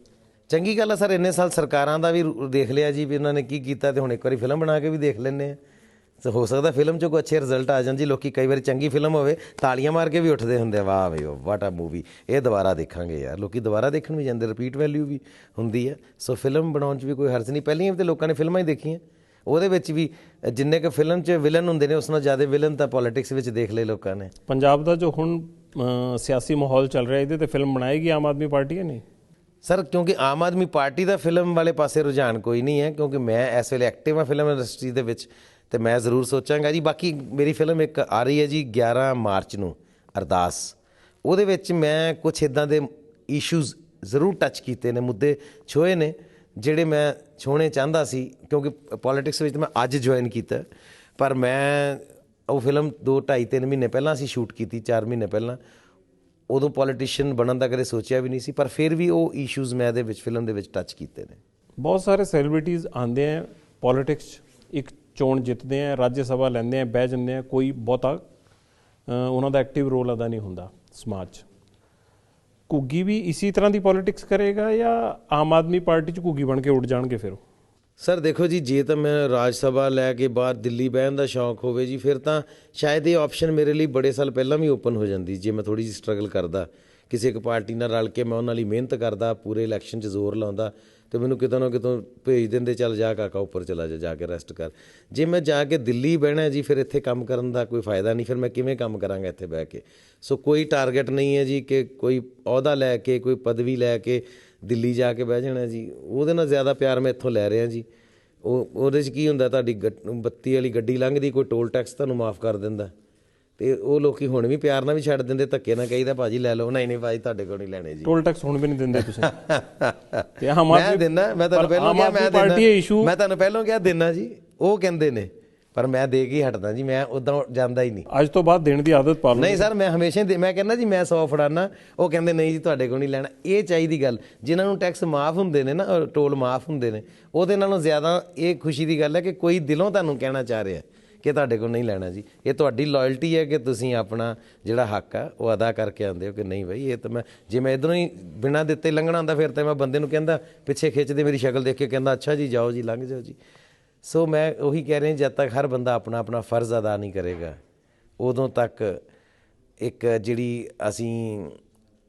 ਚੰਗੀ ਗੱਲ ਆ ਸਰ ਇੰਨੇ ਸਾਲ ਸਰਕਾਰਾਂ ਦਾ ਵੀ ਦੇਖ ਲਿਆ ਜੀ ਵੀ ਇਹਨਾਂ ਨੇ ਕੀ ਕੀਤਾ ਤੇ ਹੁਣ ਇੱਕ ਵਾਰੀ ਫਿਲਮ ਬਣਾ ਕੇ ਵੀ ਦੇਖ ਲੈਣੇ ਆ। ਸੋ ਹੋ ਸਕਦਾ ਫਿਲਮ 'ਚੋਂ ਕੋਈ ਅੱਛੇ ਰਿਜ਼ਲਟ ਆ ਜਾਣ ਜੀ ਲੋਕੀ ਕਈ ਵਾਰੀ ਚੰਗੀ ਫਿਲਮ ਹੋਵੇ ਤਾਲੀਆਂ ਮਾਰ ਕੇ ਵੀ ਉੱਠਦੇ ਹੁੰਦੇ ਆ, ਵਾਹ ਬਈ ਵਾਟ ਆ ਮੂਵੀ ਇਹ ਦੁਬਾਰਾ ਦੇਖਾਂਗੇ ਯਾਰ ਲੋਕੀ ਦੁਬਾਰਾ ਦੇਖਣ ਵੀ ਜਾਂਦੇ ਰਿਪੀਟ ਵੈਲਿਊ ਵੀ ਹੁੰਦੀ ਹੈ ਸੋ ਫਿਲਮ ਬਣਾਉਣ 'ਚ ਵੀ ਕੋਈ ਹਰਜ ਨਹੀਂ ਪਹਿਲੀਆਂ ਵੀ ਤੇ ਲੋਕਾਂ ਨੇ ਫਿਲਮਾਂ ਹੀ ਦੇਖੀਆਂ। ਉਹਦੇ ਵਿੱਚ ਵੀ ਜਿੰਨੇ ਕੁ ਫਿਲਮ 'ਚ ਵਿਲਨ ਹੁੰਦੇ ਨੇ ਉਸ ਨਾਲ ਜ਼ਿਆਦਾ ਵਿਲਨ ਤਾਂ ਪੋਲਿਟਿਕਸ ਵਿੱਚ ਦੇਖ ਲਏ ਲੋਕਾਂ ਨੇ। ਪੰਜਾਬ ਦਾ ਜੋ ਹੁਣ ਸਿਆਸੀ ਮਾਹੌਲ ਚੱਲ ਰਿਹਾ ਇਹਦੇ ਤੇ ਫਿਲਮ ਬਣਾਏਗੀ ਆਮ ਆਦਮੀ ਪਾਰਟੀ ਜਾਂ ਨਹੀਂ? ਸਰ ਕਿਉਂਕਿ ਆਮ ਆਦਮੀ ਪਾਰਟੀ ਦਾ ਫਿਲਮ ਵਾਲੇ ਪਾਸੇ ਰੁਝਾਨ ਕੋਈ ਨਹੀਂ ਹੈ ਕਿਉਂਕਿ ਮੈਂ ਇਸ ਵੇਲੇ ਐਕਟਿਵ ਹਾਂ ਫਿਲਮ ਇੰਡਸਟਰੀ ਦੇ ਵਿੱਚ। ਤੇ ਮੈਂ ਜ਼ਰੂਰ ਸੋਚਾਂਗਾ ਜੀ। ਬਾਕੀ ਮੇਰੀ ਫਿਲਮ ਇੱਕ ਆ ਰਹੀ ਹੈ ਜੀ 11 ਮਾਰਚ ਨੂੰ, ਅਰਦਾਸ। ਉਹਦੇ ਵਿੱਚ ਮੈਂ ਕੁਝ ਇਦਾਂ ਦੇ ਇਸ਼ੂਜ਼ ਜ਼ਰੂਰ ਟੱਚ ਕੀਤੇ ਨੇ, ਮੁੱਦੇ ਛੋਏ ਨੇ, ਜਿਹੜੇ ਮੈਂ ਛੋਣੇ ਚਾਹੁੰਦਾ ਸੀ, ਕਿਉਂਕਿ ਪੋਲਿਟਿਕਸ ਵਿੱਚ ਮੈਂ ਅੱਜ ਜੁਆਇਨ ਕੀਤਾ। ਪਰ ਮੈਂ ਉਹ ਫਿਲਮ 2 2.5 3 ਮਹੀਨੇ ਪਹਿਲਾਂ ਅਸੀਂ ਸ਼ੂਟ ਕੀਤੀ 4 ਮਹੀਨੇ ਪਹਿਲਾਂ। ਉਦੋਂ ਪੋਲੀਟੀਸ਼ੀਅਨ ਬਣਨ ਦਾ ਕਦੇ ਸੋਚਿਆ ਵੀ ਨਹੀਂ ਸੀ, ਪਰ ਫਿਰ ਵੀ ਉਹ ਇਸ਼ੂਜ਼ ਮੈਂ ਇਹਦੇ ਵਿੱਚ, ਫਿਲਮ ਦੇ ਵਿੱਚ ਟੱਚ ਕੀਤੇ ਨੇ। ਬਹੁਤ ਸਾਰੇ ਸੈਲੀਬ੍ਰਿਟੀਜ਼ ਆਉਂਦੇ ਆ ਪੋਲਿਟਿਕਸ ਇੱਕ ਚੋਣ ਜਿੱਤਦੇ ਆ, ਰਾਜ ਸਭਾ ਲੈਂਦੇ ਆ, ਬਹਿ ਜਾਂਦੇ ਆ, ਕੋਈ ਬਹੁਤਾ ਉਹਨਾਂ ਦਾ ਐਕਟਿਵ ਰੋਲ ਅਦਾ ਨਹੀਂ ਹੁੰਦਾ ਸਮਾਜ 'ਚ। ਘੁੱਗੀ ਵੀ ਇਸੇ ਤਰ੍ਹਾਂ ਦੀ ਪੋਲਿਟਿਕਸ ਕਰੇਗਾ ਜਾਂ ਆਮ ਆਦਮੀ ਪਾਰਟੀ 'ਚ ਘੁੱਗੀ ਬਣ ਕੇ ਉੱਡ ਜਾਣਗੇ ਫਿਰ ਉਹ? ਸਰ ਦੇਖੋ ਜੀ, ਜੇ ਤਾਂ ਮੈਂ ਰਾਜ ਸਭਾ ਲੈ ਕੇ ਬਾਹਰ ਦਿੱਲੀ ਬਹਿਣ ਦਾ ਸ਼ੌਂਕ ਹੋਵੇ ਜੀ, ਫਿਰ ਤਾਂ ਸ਼ਾਇਦ ਇਹ ਆਪਸ਼ਨ ਮੇਰੇ ਲਈ ਬੜੇ ਸਾਲ ਪਹਿਲਾਂ ਵੀ ਓਪਨ ਹੋ ਜਾਂਦੀ, ਜੇ ਮੈਂ ਥੋੜੀ ਜਿਹੀ ਸਟਰਗਲ ਕਰਦਾ। ਕਿਸੇ ਇੱਕ ਪਾਰਟੀ ਨਾਲ ਰਲ ਕੇ ਮੈਂ ਉਹਨਾਂ ਲਈ ਮਿਹਨਤ ਕਰਦਾ, ਪੂਰੇ ਇਲੈਕਸ਼ਨ 'ਚ ਜ਼ੋਰ ਲਾਉਂਦਾ ਤੇ ਮੈਨੂੰ ਕਿਤੋਂ ਨਾ ਕਿਤੋਂ ਭੇਜ ਦਿੰਦੇ, ਚੱਲ ਜਾ ਕਾਕਾ ਉੱਪਰ ਚਲਾ ਜਾ ਜਾ ਕੇ ਰੈਸਟ ਕਰ। ਜੇ ਮੈਂ ਜਾ ਕੇ ਦਿੱਲੀ ਬਹਿਣਾ ਜੀ, ਫਿਰ ਇੱਥੇ ਕੰਮ ਕਰਨ ਦਾ ਕੋਈ ਫਾਇਦਾ ਨਹੀਂ, ਫਿਰ ਮੈਂ ਕਿਵੇਂ ਕੰਮ ਕਰਾਂਗਾ ਇੱਥੇ ਬਹਿ ਕੇ? ਸੋ ਕੋਈ ਟਾਰਗੇਟ ਨਹੀਂ ਹੈ ਜੀ ਕਿ ਕੋਈ ਅਹੁਦਾ ਲੈ ਕੇ, ਕੋਈ ਪਦਵੀ ਲੈ ਕੇ ਦਿੱਲੀ ਜਾ ਕੇ ਬਹਿ ਜਾਣਾ ਜੀ। ਉਹਦੇ ਨਾਲ ਜ਼ਿਆਦਾ ਪਿਆਰ ਮੈਂ ਇੱਥੋਂ ਲੈ ਰਿਹਾ ਜੀ। ਉਹ, ਉਹਦੇ 'ਚ ਕੀ ਹੁੰਦਾ, ਤੁਹਾਡੀ ਗੱਡ- ਬੱਤੀ ਵਾਲੀ ਗੱਡੀ ਲੰਘਦੀ, ਕੋਈ ਟੋਲ ਟੈਕਸ ਤੁਹਾਨੂੰ ਮਾਫ ਕਰ ਦਿੰਦਾ। ਤੇ ਉਹ ਲੋਕੀ ਹੁਣ ਵੀ ਪਿਆਰ ਨਾਲ ਵੀ ਛੱਡ ਦਿੰਦੇ ਧੱਕੇ ਨਾਲ ਕਹੀਦਾ ਭਾਜੀ ਲੈ ਲਓ। ਨਹੀਂ ਨਹੀਂ ਭਾਜੀ ਤੁਹਾਡੇ ਕੋਲ ਨਹੀਂ ਲੈਣੇ ਜੀ। ਟੋਲ ਟੈਕਸ ਹੁਣ ਵੀ ਨਹੀਂ ਦਿੰਦੇ ਤੁਸੀਂ। ਤੇ ਆਮ ਮੈਂ ਦਿੰਦਾ ਮੈਂ ਤੁਹਾਨੂੰ ਪਹਿਲਾਂ ਕਿਹਾ ਮੈਂ ਦਿੰਦਾ। ਮੈਂ ਤੁਹਾਨੂੰ ਪਹਿਲਾਂ ਕਿਹਾ ਦਿੰਦਾ ਜੀ। ਉਹ ਕਹਿੰਦੇ ਨੇ ਪਰ ਮੈਂ ਦੇ ਕੇ ਹਟਦਾ ਜੀ ਮੈਂ ਉਦਾਂ ਜਾਂਦਾ ਹੀ ਨਹੀਂ। ਅੱਜ ਤੋਂ ਬਾਅਦ ਦੇਣ ਦੀ ਆਦਤ ਪਾ ਲਓ। ਨਹੀਂ ਸਰ ਮੈਂ ਹਮੇਸ਼ਾ ਹੀ ਮੈਂ ਕਹਿੰਦਾ ਜੀ ਮੈਂ 100 ਫੜਾਨਾ। ਉਹ ਕਹਿੰਦੇ ਨਹੀਂ ਜੀ ਤੁਹਾਡੇ ਕੋਲ ਨਹੀਂ ਲੈਣਾ। ਇਹ ਚਾਹੀਦੀ ਗੱਲ। ਜਿਨ੍ਹਾਂ ਨੂੰ ਟੈਕਸ ਮਾਫ ਹੁੰਦੇ ਨੇ ਨਾ ਟੋਲ ਮਾਫ ਹੁੰਦੇ ਨੇ ਉਹਦੇ ਨਾਲੋਂ ਜ਼ਿਆਦਾ ਇਹ ਖੁਸ਼ੀ ਦੀ ਗੱਲ ਹੈ ਕਿ ਕੋਈ ਦਿਲੋਂ ਤੁਹਾਨੂੰ ਕਹਿਣਾ ਚਾਹ ਰਿਹਾ। ਕਿ ਤੁਹਾਡੇ ਕੋਲ ਨਹੀਂ ਲੈਣਾ ਜੀ। ਇਹ ਤੁਹਾਡੀ ਲਾਇਲਟੀ ਹੈ ਕਿ ਤੁਸੀਂ ਆਪਣਾ ਜਿਹੜਾ ਹੱਕ ਆ, ਉਹ ਅਦਾ ਕਰਕੇ ਆਉਂਦੇ ਹੋ ਕਿ ਨਹੀਂ ਭਾਈ ਇਹ ਤਾਂ ਮੈਂ, ਜੇ ਮੈਂ ਇਧਰੋਂ ਹੀ ਬਿਨਾਂ ਦਿੱਤੇ ਲੰਘਣਾ ਹੁੰਦਾ ਫਿਰ ਤਾਂ ਮੈਂ ਬੰਦੇ ਨੂੰ ਕਹਿੰਦਾ, ਪਿੱਛੇ ਖਿੱਚਦੇ ਮੇਰੀ ਸ਼ਕਲ ਦੇਖ ਕੇ ਕਹਿੰਦਾ, ਅੱਛਾ ਜੀ, ਜਾਓ ਜੀ, ਲੰਘ ਜਾਓ ਜੀ। ਸੋ ਮੈਂ ਉਹੀ ਕਹਿ ਰਿਹਾ ਜਦ ਤੱਕ ਹਰ ਬੰਦਾ ਆਪਣਾ ਆਪਣਾ ਫਰਜ਼ ਅਦਾ ਨਹੀਂ ਕਰੇਗਾ, ਉਦੋਂ ਤੱਕ ਇੱਕ ਜਿਹੜੀ ਅਸੀਂ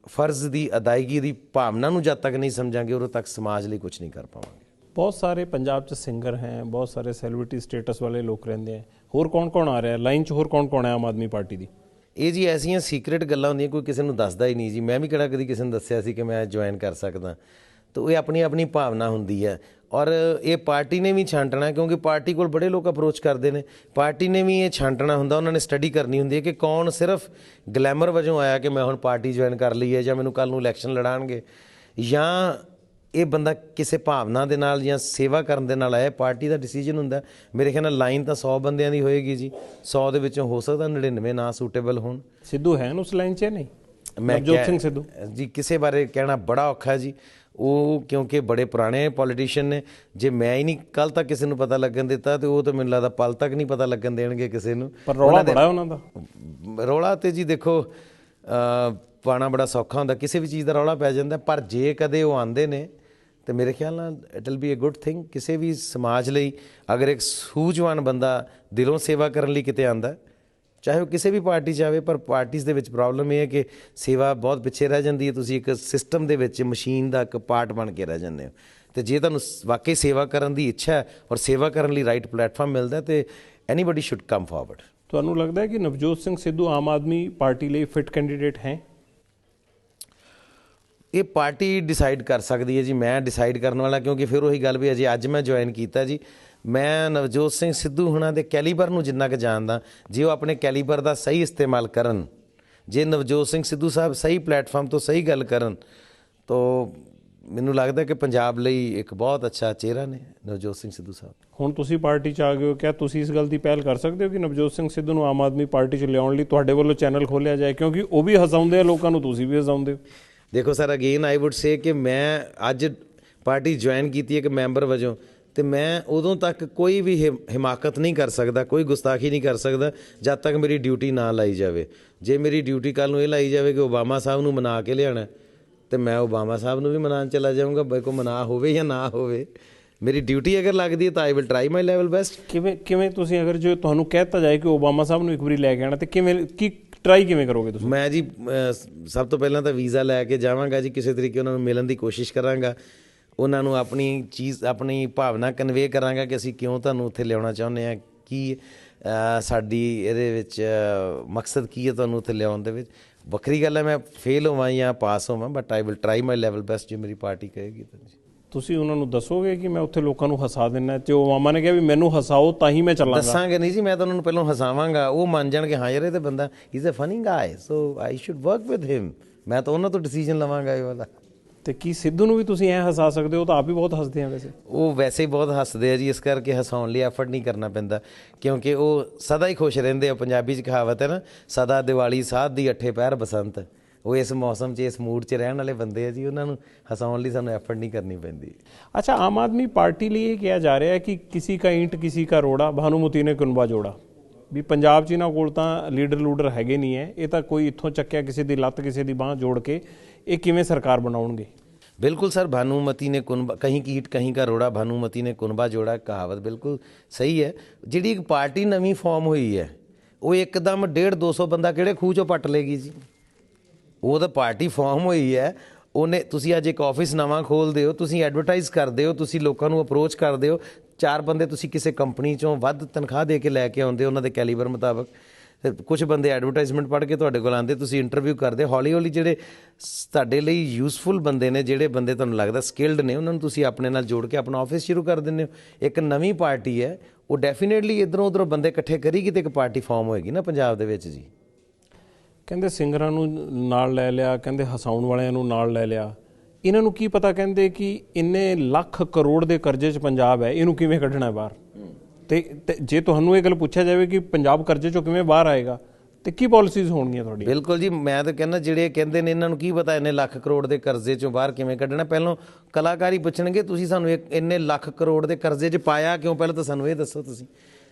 ਫਰਜ਼ ਦੀ ਅਦਾਇਗੀ ਦੀ ਭਾਵਨਾ ਨੂੰ ਜਦ ਤੱਕ ਨਹੀਂ ਸਮਝਾਂਗੇ, ਉਦੋਂ ਤੱਕ ਸਮਾਜ ਲਈ ਕੁਝ ਨਹੀਂ ਕਰ ਪਾਵਾਂਗੇ। ਬਹੁਤ ਸਾਰੇ ਪੰਜਾਬ 'ਚ ਸਿੰਗਰ ਹੈ, ਬਹੁਤ ਸਾਰੇ ਸੈਲੀਬ੍ਰਿਟੀ ਸਟੇਟਸ ਵਾਲੇ ਲੋਕ ਰਹਿੰਦੇ ਆ ਹੋਰ ਕੌਣ-ਕੌਣ ਆ ਰਿਹਾ? ਲਾਈਨ 'ਚ ਹੋਰ ਕੌਣ-ਕੌਣ ਹੈ ਆਮ ਆਦਮੀ ਪਾਰਟੀ ਦੀ? ਇਹ ਜੀ ਐਸੀਆਂ ਸੀਕ੍ਰੀਟ ਗੱਲਾਂ ਹੁੰਦੀਆਂ, ਕੋਈ ਕਿਸੇ ਨੂੰ ਦੱਸਦਾ ਹੀ ਨਹੀਂ ਜੀ। ਮੈਂ ਵੀ ਕਿਹੜਾ ਕਦੀ ਕਿਸੇ ਨੂੰ ਦੱਸਿਆ ਸੀ ਕਿ ਮੈਂ ਜੁਆਇਨ ਕਰ ਸਕਦਾ। ਤਾਂ ਇਹ ਆਪਣੀ ਆਪਣੀ ਭਾਵਨਾ ਹੁੰਦੀ ਹੈ। ਔਰ ਇਹ ਪਾਰਟੀ ਨੇ ਵੀ ਛਾਂਟਣਾ, ਕਿਉਂਕਿ ਪਾਰਟੀ ਕੋਲ ਬੜੇ ਲੋਕ ਅਪਰੋਚ ਕਰਦੇ ਨੇ। ਪਾਰਟੀ ਨੇ ਵੀ ਇਹ ਛਾਂਟਣਾ ਹੁੰਦਾ, ਉਹਨਾਂ ਨੇ ਸਟੱਡੀ ਕਰਨੀ ਹੁੰਦੀ ਹੈ ਕਿ ਕੌਣ ਸਿਰਫ ਗਲੈਮਰ ਵਜੋਂ ਆਇਆ ਕਿ ਮੈਂ ਹੁਣ ਪਾਰਟੀ ਜੁਆਇਨ ਕਰ ਲਈ ਹੈ ਜਾਂ ਮੈਨੂੰ ਕੱਲ ਨੂੰ ਇਲੈਕਸ਼ਨ ਲੜਾਣਗੇ ਜਾਂ ਇਹ ਬੰਦਾ ਕਿਸੇ ਭਾਵਨਾ ਦੇ ਨਾਲ ਜਾਂ ਸੇਵਾ ਕਰਨ ਦੇ ਨਾਲ ਆਇਆ ਪਾਰਟੀ ਦਾ ਡਿਸੀਜਨ ਹੁੰਦਾ। ਮੇਰੇ ਖਿਆਲ ਨਾਲ ਲਾਈਨ ਤਾਂ 100 ਬੰਦਿਆਂ ਦੀ ਹੋਏਗੀ ਜੀ। 100 ਦੇ ਵਿੱਚੋਂ ਹੋ ਸਕਦਾ 99 ਨਾ ਸੂਟੇਬਲ ਹੋਣ। ਸਿੱਧੂ ਹੈ ਉਸ ਲਾਈਨ 'ਚ ਨਹੀਂ? ਮੈਂ ਨਵਜੋਤ ਸਿੰਘ ਸਿੱਧੂ। ਜੀ ਕਿਸੇ ਬਾਰੇ ਕਹਿਣਾ ਬੜਾ ਔਖਾ ਜੀ। ਉਹ ਕਿਉਂਕਿ ਬੜੇ ਪੁਰਾਣੇ ਪੋਲੀਟੀਸ਼ੀਅਨ ਨੇ। ਜੇ ਮੈਂ ਹੀ ਨਹੀਂ ਕੱਲ ਤੱਕ ਕਿਸੇ ਨੂੰ ਪਤਾ ਲੱਗਣ ਦਿੱਤਾ ਤੇ ਉਹ ਤਾਂ ਮੈਨੂੰ ਲੱਗਦਾ ਪਲ ਤੱਕ ਨਹੀਂ ਪਤਾ ਲੱਗਣ ਦੇਣਗੇ ਕਿਸੇ ਨੂੰ। ਪਰ ਰੌਲਾ ਬੜਾ ਉਹਨਾਂ ਦਾ। ਰੌਲਾ ਤੇ ਜੀ ਦੇਖੋ ਪਾਣਾ ਬੜਾ ਸੌਖਾ ਹੁੰਦਾ। ਕਿਸੇ ਵੀ ਚੀਜ਼ ਦਾ ਰੌਲਾ ਪੈ ਜਾਂਦਾ। ਪਰ ਜੇ ਕਦੇ ਉਹ ਆਂਦੇ ਨੇ ਤੇ ਮੇਰੇ ਖਿਆਲ ਨਾਲ it will be a good thing ਕਿਸੇ ਵੀ ਸਮਾਜ ਲਈ ਅਗਰ ਇੱਕ ਸੂਝਵਾਨ ਬੰਦਾ ਦਿਲੋਂ ਸੇਵਾ ਕਰਨ ਲਈ ਕਿਤੇ ਆਂਦਾ, ਚਾਹੇ ਉਹ ਕਿਸੇ ਵੀ ਪਾਰਟੀ 'ਚ ਆਵੇ, ਪਰ ਪਾਰਟੀਆਂ ਦੇ ਵਿੱਚ ਪ੍ਰੋਬਲਮ ਇਹ ਹੈ ਕਿ ਸੇਵਾ ਬਹੁਤ ਪਿੱਛੇ ਰਹਿ ਜਾਂਦੀ ਹੈ, ਤੁਸੀਂ ਇੱਕ ਸਿਸਟਮ ਦੇ ਵਿੱਚ ਮਸ਼ੀਨ ਦਾ ਇੱਕ ਪਾਰਟ ਬਣ ਕੇ ਰਹਿ ਜਾਂਦੇ ਹੋ। ਤੇ ਜੇ ਤੁਹਾਨੂੰ ਵਾਕਈ ਸੇਵਾ ਕਰਨ ਦੀ ਇੱਛਾ ਹੈ ਔਰ ਸੇਵਾ ਕਰਨ ਲਈ ਰਾਈਟ ਪਲੇਟਫਾਰਮ ਮਿਲਦਾ ਹੈ, ਤੇ ਐਨੀਬਾਡੀ ਸ਼ੁੱਡ ਕਮ ਫਾਰਵਰਡ ਤੁਹਾਨੂੰ ਲੱਗਦਾ ਹੈ ਕਿ ਨਵਜੋਤ ਸਿੰਘ ਸਿੱਧੂ ਆਮ ਆਦਮੀ ਪਾਰਟੀ ਲਈ ਫਿਟ ਕੈਂਡੀਡੇਟ ਹੈ? ਇਹ ਪਾਰਟੀ ਡਿਸਾਈਡ ਕਰ ਸਕਦੀ ਹੈ ਜੀ, ਮੈਂ ਡਿਸਾਈਡ ਕਰਨ ਵਾਲਾ, ਕਿਉਂਕਿ ਫਿਰ ਉਹੀ ਗੱਲ ਵੀ ਅਜੇ ਅੱਜ ਮੈਂ ਜੁਆਇਨ ਕੀਤਾ ਜੀ। ਮੈਂ ਨਵਜੋਤ ਸਿੰਘ ਸਿੱਧੂ ਹੁਣਾਂ ਦੇ ਕੈਲੀਬਰ ਨੂੰ ਜਿੰਨਾ ਕੁ ਜਾਣਦਾ, ਜੇ ਉਹ ਆਪਣੇ ਕੈਲੀਬਰ ਦਾ ਸਹੀ ਇਸਤੇਮਾਲ ਕਰਨ, ਜੇ ਨਵਜੋਤ ਸਿੰਘ ਸਿੱਧੂ ਸਾਹਿਬ ਸਹੀ ਪਲੇਟਫਾਰਮ ਤੋਂ ਸਹੀ ਗੱਲ ਕਰਨ, ਤਾਂ ਮੈਨੂੰ ਲੱਗਦਾ ਕਿ ਪੰਜਾਬ ਲਈ ਇੱਕ ਬਹੁਤ ਅੱਛਾ ਚਿਹਰਾ ਨੇ ਨਵਜੋਤ ਸਿੰਘ ਸਿੱਧੂ ਸਾਹਿਬ। ਹੁਣ ਤੁਸੀਂ ਪਾਰਟੀ ਚ ਆ ਗਏ ਹੋ, ਕਿਆ ਤੁਸੀਂ ਇਸ ਗੱਲ ਦੀ ਪਹਿਲ ਕਰ ਸਕਦੇ ਹੋ ਕਿ ਨਵਜੋਤ ਸਿੰਘ ਸਿੱਧੂ ਨੂੰ ਆਮ ਆਦਮੀ ਪਾਰਟੀ ਚ ਲਿਆਉਣ ਲਈ ਤੁਹਾਡੇ ਵੱਲੋਂ ਚੈਨਲ ਖੋਲ੍ਹਿਆ ਜਾਏ? ਕਿਉਂਕਿ ਉਹ ਵੀ ਹਸਾਉਂਦੇ ਆ ਲੋਕਾਂ ਨੂੰ, ਤੁਸੀਂ ਵੀ ਹਸਾਉਂਦੇ ਹੋ। ਦੇਖੋ sir again I would say ਕਿ ਮੈਂ ਅੱਜ ਪਾਰਟੀ ਜੁਆਇਨ ਕੀਤੀ ਹੈ ਇੱਕ ਮੈਂਬਰ ਵਜੋਂ ਤੇ ਮੈਂ ਉਦੋਂ ਤੱਕ ਕੋਈ ਵੀ ਹਿਮ- ਹਿਮਾਕਤ ਨਹੀਂ ਕਰ ਸਕਦਾ, ਕੋਈ ਗੁਸਤਾਖੀ ਨਹੀਂ ਕਰ ਸਕਦਾ ਜਦ ਤੱਕ ਮੇਰੀ ਡਿਊਟੀ ਨਾ ਲਾਈ ਜਾਵੇ। ਜੇ ਮੇਰੀ ਡਿਊਟੀ ਕੱਲ ਨੂੰ ਇਹ ਲਾਈ ਜਾਵੇ ਕਿ ਓਬਾਮਾ ਸਾਹਿਬ ਨੂੰ ਮਨਾ ਕੇ ਲਿਆਣਾ ਤੇ ਮੈਂ ਓਬਾਮਾ ਸਾਹਿਬ ਨੂੰ ਵੀ ਮਨਾਉਣ ਚਲਾ ਜਾਊਂਗਾ, ਬਈ ਕੋ ਮਨਾ ਹੋਵੇ ਜਾਂ ਨਾ ਹੋਵੇ। ਮੇਰੀ ਡਿਊਟੀ ਅਗਰ ਲੱਗਦੀ ਹੈ ਤਾਂ I will try my level best ਕਿਵੇਂ ਕਿਵੇਂ ਤੁਸੀਂ ਅਗਰ ਜੋ ਤੁਹਾਨੂੰ ਕਹਿਤਾ ਜਾਏ ਕਿ ਓਬਾਮਾ ਸਾਹਿਬ ਨੂੰ ਇੱਕ ਵਾਰੀ ਲੈ ਕੇ ਆਣਾ ਤੇ ਕਿਵੇਂ, ਕੀ ਟਰਾਈ ਕਿਵੇਂ ਕਰੋਗੇ ਤੁਸੀਂ? ਮੈਂ ਜੀ ਸਭ ਤੋਂ ਪਹਿਲਾਂ ਤਾਂ ਵੀਜ਼ਾ ਲੈ ਕੇ ਜਾਵਾਂਗਾ ਜੀ, ਕਿਸੇ ਤਰੀਕੇ ਉਹਨਾਂ ਨੂੰ ਮਿਲਣ ਦੀ ਕੋਸ਼ਿਸ਼ ਕਰਾਂਗਾ। ਉਹਨਾਂ ਨੂੰ ਆਪਣੀ ਚੀਜ਼, ਆਪਣੀ ਭਾਵਨਾ ਕਨਵੇ ਕਰਾਂਗਾ ਕਿ ਅਸੀਂ ਕਿਉਂ ਤੁਹਾਨੂੰ ਉੱਥੇ ਲਿਆਉਣਾ ਚਾਹੁੰਦੇ ਆ ਕੀ ਸਾਡੀ ਇਹਦੇ ਵਿੱਚ ਮਕਸਦ ਕੀ ਹੈ ਤੁਹਾਨੂੰ ਉੱਥੇ ਲਿਆਉਣ ਦੇ ਵਿੱਚ। ਵੱਖਰੀ ਗੱਲ ਹੈ, ਮੈਂ ਫੇਲ ਹੋਵਾਂ ਜਾਂ ਪਾਸ ਹੋਵਾਂ but I will try my level best ਜੇ ਮੇਰੀ ਪਾਰਟੀ ਕਹੇਗੀ ਤਾਂ ਜੀ। ਤੁਸੀਂ ਉਹਨਾਂ ਨੂੰ ਦੱਸੋਗੇ ਕਿ ਮੈਂ ਉੱਥੇ ਲੋਕਾਂ ਨੂੰ ਹਸਾ ਦੇਣਾ ਤੇ ਓਬਾਮਾ ਨੇ ਕਿਹਾ ਵੀ ਮੈਨੂੰ ਹਸਾਓ ਤਾਂ ਹੀ ਮੈਂ ਚੱਲਾਂਗਾ। ਦੱਸਾਂਗੇ ਨਹੀਂ ਜੀ ਮੈਂ ਤਾਂ ਉਹਨਾਂ ਨੂੰ ਪਹਿਲਾਂ ਹਸਾਵਾਂਗਾ। ਉਹ ਮੰਨ ਜਾਣਗੇ ਹਾਂ ਯਾਰ ਇਹ ਤਾਂ ਬੰਦਾ is a funny guy so I should work with him ਮੈਂ ਤਾਂ ਉਹਨਾਂ ਤੋਂ ਡਿਸੀਜਨ ਲਵਾਂਗਾ ਇਹ ਵਾਲਾ। ਤੇ ਕੀ ਸਿੱਧੂ ਨੂੰ ਵੀ ਤੁਸੀਂ ਐ ਹਸਾ ਸਕਦੇ ਹੋ? ਉਹ ਤਾਂ ਆਪ ਹੀ ਬਹੁਤ ਹੱਸਦੇ ਆ ਵੈਸੇ। ਉਹ ਵੈਸੇ ਹੀ ਬਹੁਤ ਹੱਸਦੇ ਆ ਜੀ ਇਸ ਕਰਕੇ ਹਸਾਉਣ ਲਈ ਐਫਰਟ ਨਹੀਂ ਕਰਨਾ ਪੈਂਦਾ। ਕਿਉਂਕਿ ਉਹ ਸਦਾ ਹੀ ਖੁਸ਼ ਰਹਿੰਦੇ ਆ ਪੰਜਾਬੀ 'ਚ ਕਹਾਵਤ ਹੈ ਨਾ ਸਦਾ ਦੀਵਾਲੀ ਸਾਧ ਦੀ ਅੱਠੇ ਪੈਰ ਬਸੰਤ। ਉਹ ਇਸ ਮੌਸਮ 'ਚ ਇਸ ਮੂਡ 'ਚ ਰਹਿਣ ਵਾਲੇ ਬੰਦੇ ਆ ਜੀ ਉਹਨਾਂ ਨੂੰ ਹਸਾਉਣ ਲਈ ਸਾਨੂੰ ਐਫਰਟ ਨਹੀਂ ਕਰਨੀ ਪੈਂਦੀ अच्छा आम आदमी पार्टी लिए किया जा ਰਿਹਾ ਹੈ ਕਿ ਕਿਸੇ का ईंट किसी का रोड़ा ਭਾਨੂਮਤੀ ਨੇ ਕੁਨਬਾ ਜੋੜਾ ਵੀ ਪੰਜਾਬ 'ਚ ਇਹਨਾਂ ਕੋਲ ਤਾਂ ਲੀਡਰ ਲੂਡਰ ਹੈਗੇ ਨਹੀਂ ਹੈ ਇਹ ਤਾਂ ਕੋਈ ਇੱਥੋਂ ਚੱਕਿਆ ਕਿਸੇ ਦੀ ਲੱਤ ਕਿਸੇ ਦੀ ਬਾਹ ਜੋੜ ਕੇ ਇਹ ਕਿਵੇਂ ਸਰਕਾਰ ਬਣਾਉਣਗੇ बिल्कुल सर भानुमति ने कुनबा कहीं की ईट कहीं का रोड़ा भानुमति ने कुनबा जोड़ा ਕਹਾਵਤ ਬਿਲਕੁਲ ਸਹੀ ਹੈ ਜਿਹੜੀ ਇੱਕ ਪਾਰਟੀ ਨਵੀਂ ਫਾਰਮ ਹੋਈ ਹੈ ਉਹ ਇੱਕਦਮ 1.5 200 ਬੰਦਾ ਕਿਹੜੇ ਖੂਹ ਚੋਂ ਪੱਟ ਲੇਗੀ ਜੀ ਉਹ ਤਾਂ ਪਾਰਟੀ ਫਾਰਮ ਹੋਈ ਹੈ। ਉਹਨੇ, ਤੁਸੀਂ ਅੱਜ ਇੱਕ ਆਫਿਸ ਨਵਾਂ ਖੋਲਦੇ ਹੋ, ਤੁਸੀਂ ਐਡਵਰਟਾਈਜ਼ ਕਰਦੇ ਹੋ, ਤੁਸੀਂ ਲੋਕਾਂ ਨੂੰ ਅਪਰੋਚ ਕਰਦੇ ਹੋ। ਚਾਰ ਬੰਦੇ ਤੁਸੀਂ ਕਿਸੇ ਕੰਪਨੀ ਚੋਂ ਵੱਧ ਤਨਖਾਹ ਦੇ ਕੇ ਲੈ ਕੇ ਆਉਂਦੇ ਹੋ ਉਹਨਾਂ ਦੇ ਕੈਲੀਬਰ ਮੁਤਾਬਕ। ਤੇ ਕੁਝ ਬੰਦੇ ਐਡਵਰਟਾਈਜ਼ਮੈਂਟ ਪੜ੍ਹ ਕੇ ਤੁਹਾਡੇ ਕੋਲ ਆਉਂਦੇ, ਤੁਸੀਂ ਇੰਟਰਵਿਊ ਕਰਦੇ। ਹੌਲੀ ਹੌਲੀ ਜਿਹੜੇ ਤੁਹਾਡੇ ਲਈ ਯੂਸਫੁਲ ਬੰਦੇ ਨੇ, ਜਿਹੜੇ ਬੰਦੇ ਤੁਹਾਨੂੰ ਲੱਗਦਾ ਸਕਿਲਡ ਨੇ, ਉਹਨਾਂ ਨੂੰ ਤੁਸੀਂ ਆਪਣੇ ਨਾਲ ਜੋੜ ਕੇ ਆਪਣਾ ਆਫਿਸ ਸ਼ੁਰੂ ਕਰ ਦਿੰਦੇ ਹੋ। ਇੱਕ ਨਵੀਂ ਪਾਰਟੀ ਹੈ, ਉਹ ਡੈਫੀਨੇਟਲੀ ਇਧਰੋਂ ਉਧਰੋਂ ਬੰਦੇ ਇਕੱਠੇ ਕਰੇਗੀ ਤੇ ਇੱਕ ਪਾਰਟੀ ਫਾਰਮ ਹੋਏਗੀ ਨਾ ਪੰਜਾਬ ਦੇ ਵਿੱਚ ਜੀ। ਕਹਿੰਦੇ ਸਿੰਗਰਾਂ ਨੂੰ ਨਾਲ ਲੈ ਲਿਆ, ਕਹਿੰਦੇ ਹਸਾਉਣ ਵਾਲਿਆਂ ਨੂੰ ਨਾਲ ਲੈ ਲਿਆ। ਇਹਨਾਂ ਨੂੰ ਕੀ ਪਤਾ ਕਹਿੰਦੇ ਕਿ ਇੰਨੇ ਲੱਖ ਕਰੋੜ ਦੇ ਕਰਜ਼ੇ 'ਚ ਪੰਜਾਬ ਹੈ, ਇਹਨੂੰ ਕਿਵੇਂ ਕੱਢਣਾ ਬਾਹਰ? ਤੇ ਜੇ ਤੁਹਾਨੂੰ ਇਹ ਗੱਲ ਪੁੱਛਿਆ ਜਾਵੇ ਕਿ ਪੰਜਾਬ ਕਰਜ਼ੇ 'ਚੋਂ ਕਿਵੇਂ ਬਾਹਰ ਆਏਗਾ, ਤੇ ਕੀ ਪਾਲਿਸੀਜ਼ ਹੋਣਗੀਆਂ ਤੁਹਾਡੀ ਬਿਲਕੁਲ ਜੀ, ਮੈਂ ਤਾਂ ਕਹਿੰਦਾ ਜਿਹੜੇ ਕਹਿੰਦੇ ਨੇ ਇਹਨਾਂ ਨੂੰ ਕੀ ਪਤਾ ਇੰਨੇ ਲੱਖ ਕਰੋੜ ਦੇ ਕਰਜ਼ੇ ਚੋਂ ਬਾਹਰ ਕਿਵੇਂ ਕੱਢਣਾ। ਪਹਿਲਾਂ ਕਲਾਕਾਰੀ ਪੁੱਛਣਗੇ, ਤੁਸੀਂ ਸਾਨੂੰ ਇੰਨੇ ਲੱਖ ਕਰੋੜ ਦੇ ਕਰਜ਼ੇ 'ਚ ਪਾਇਆ ਕਿਉਂ? ਪਹਿਲਾਂ ਤਾਂ ਸਾਨੂੰ ਇਹ ਦੱਸੋ ਤੁਸੀਂ।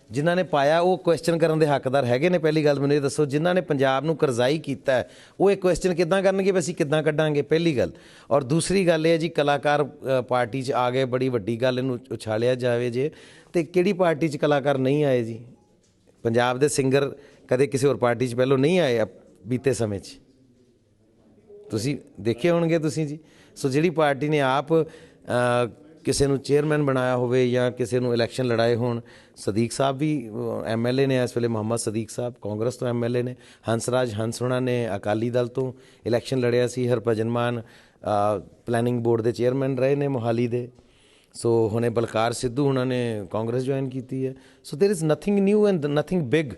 ਜਿਨ੍ਹਾਂ ਨੇ ਪਾਇਆ, ਉਹ ਕੁਐਸਚਨ ਕਰਨ ਦੇ ਹੱਕਦਾਰ ਹੈਗੇ ਨੇ। ਪਹਿਲੀ ਗੱਲ ਮੈਨੂੰ ਇਹ ਦੱਸੋ, ਜਿਨ੍ਹਾਂ ਨੇ ਪੰਜਾਬ ਨੂੰ ਕਰਜ਼ਾਈ ਕੀਤਾ ਉਹ ਇਹ ਕੁਐਸਚਨ ਕਿੱਦਾਂ ਕਰਨਗੇ ਵੀ ਅਸੀਂ ਕਿੱਦਾਂ ਕੱਢਾਂਗੇ? ਪਹਿਲੀ ਗੱਲ। ਔਰ ਦੂਸਰੀ ਗੱਲ ਇਹ ਹੈ ਜੀ, ਕਲਾਕਾਰ ਪਾਰਟੀ 'ਚ ਆ ਗਏ, ਬੜੀ ਵੱਡੀ ਗੱਲ ਇਹਨੂੰ ਉਛਾਲਿਆ ਜਾਵੇ ਜੇ। ਤੇ ਕਿਹੜੀ ਪਾਰਟੀ 'ਚ ਕਲਾਕਾਰ ਨਹੀਂ ਆਏ ਜੀ? ਪੰਜਾਬ ਦੇ ਸਿੰਗਰ ਕਦੇ ਕਿਸੇ ਹੋਰ ਪਾਰਟੀ 'ਚ ਪਹਿਲਾਂ ਨਹੀਂ ਆਏ ਬੀਤੇ ਸਮੇਂ 'ਚ। ਤੁਸੀਂ ਦੇਖੇ ਹੋਣਗੇ ਤੁਸੀਂ ਜੀ। ਸੋ ਜਿਹੜੀ ਪਾਰਟੀ ਨੇ ਆਪ ਕਿਸੇ ਨੂੰ ਚੇਅਰਮੈਨ ਬਣਾਇਆ ਹੋਵੇ ਜਾਂ ਕਿਸੇ ਨੂੰ ਇਲੈਕਸ਼ਨ ਲੜਾਏ ਹੋਣ ਸਦੀਕ ਸਾਹਿਬ ਵੀ ਐਮਐਲਏ ਨੇ ਇਸ ਵੇਲੇ ਮੁਹੰਮਦ ਸਦੀਕ ਸਾਹਿਬ ਕਾਂਗਰਸ ਤੋਂ ਐਮਐਲਏ ਨੇ ਹੰਸਰਾਜ ਹੰਸ ਹੋਣਾ ਨੇ ਅਕਾਲੀ ਦਲ ਤੋਂ ਇਲੈਕਸ਼ਨ ਲੜਿਆ ਸੀ ਹਰਭਜਨ ਮਾਨ ਪਲੈਨਿੰਗ ਬੋਰਡ ਦੇ ਚੇਅਰਮੈਨ ਰਹੇ ਨੇ ਮੋਹਾਲੀ ਦੇ ਸੋ ਹੁਣੇ ਬਲਕਾਰ ਸਿੱਧੂ ਉਹਨਾਂ ਨੇ ਕਾਂਗਰਸ ਜੁਆਇਨ ਕੀਤੀ ਹੈ so there is nothing new and nothing big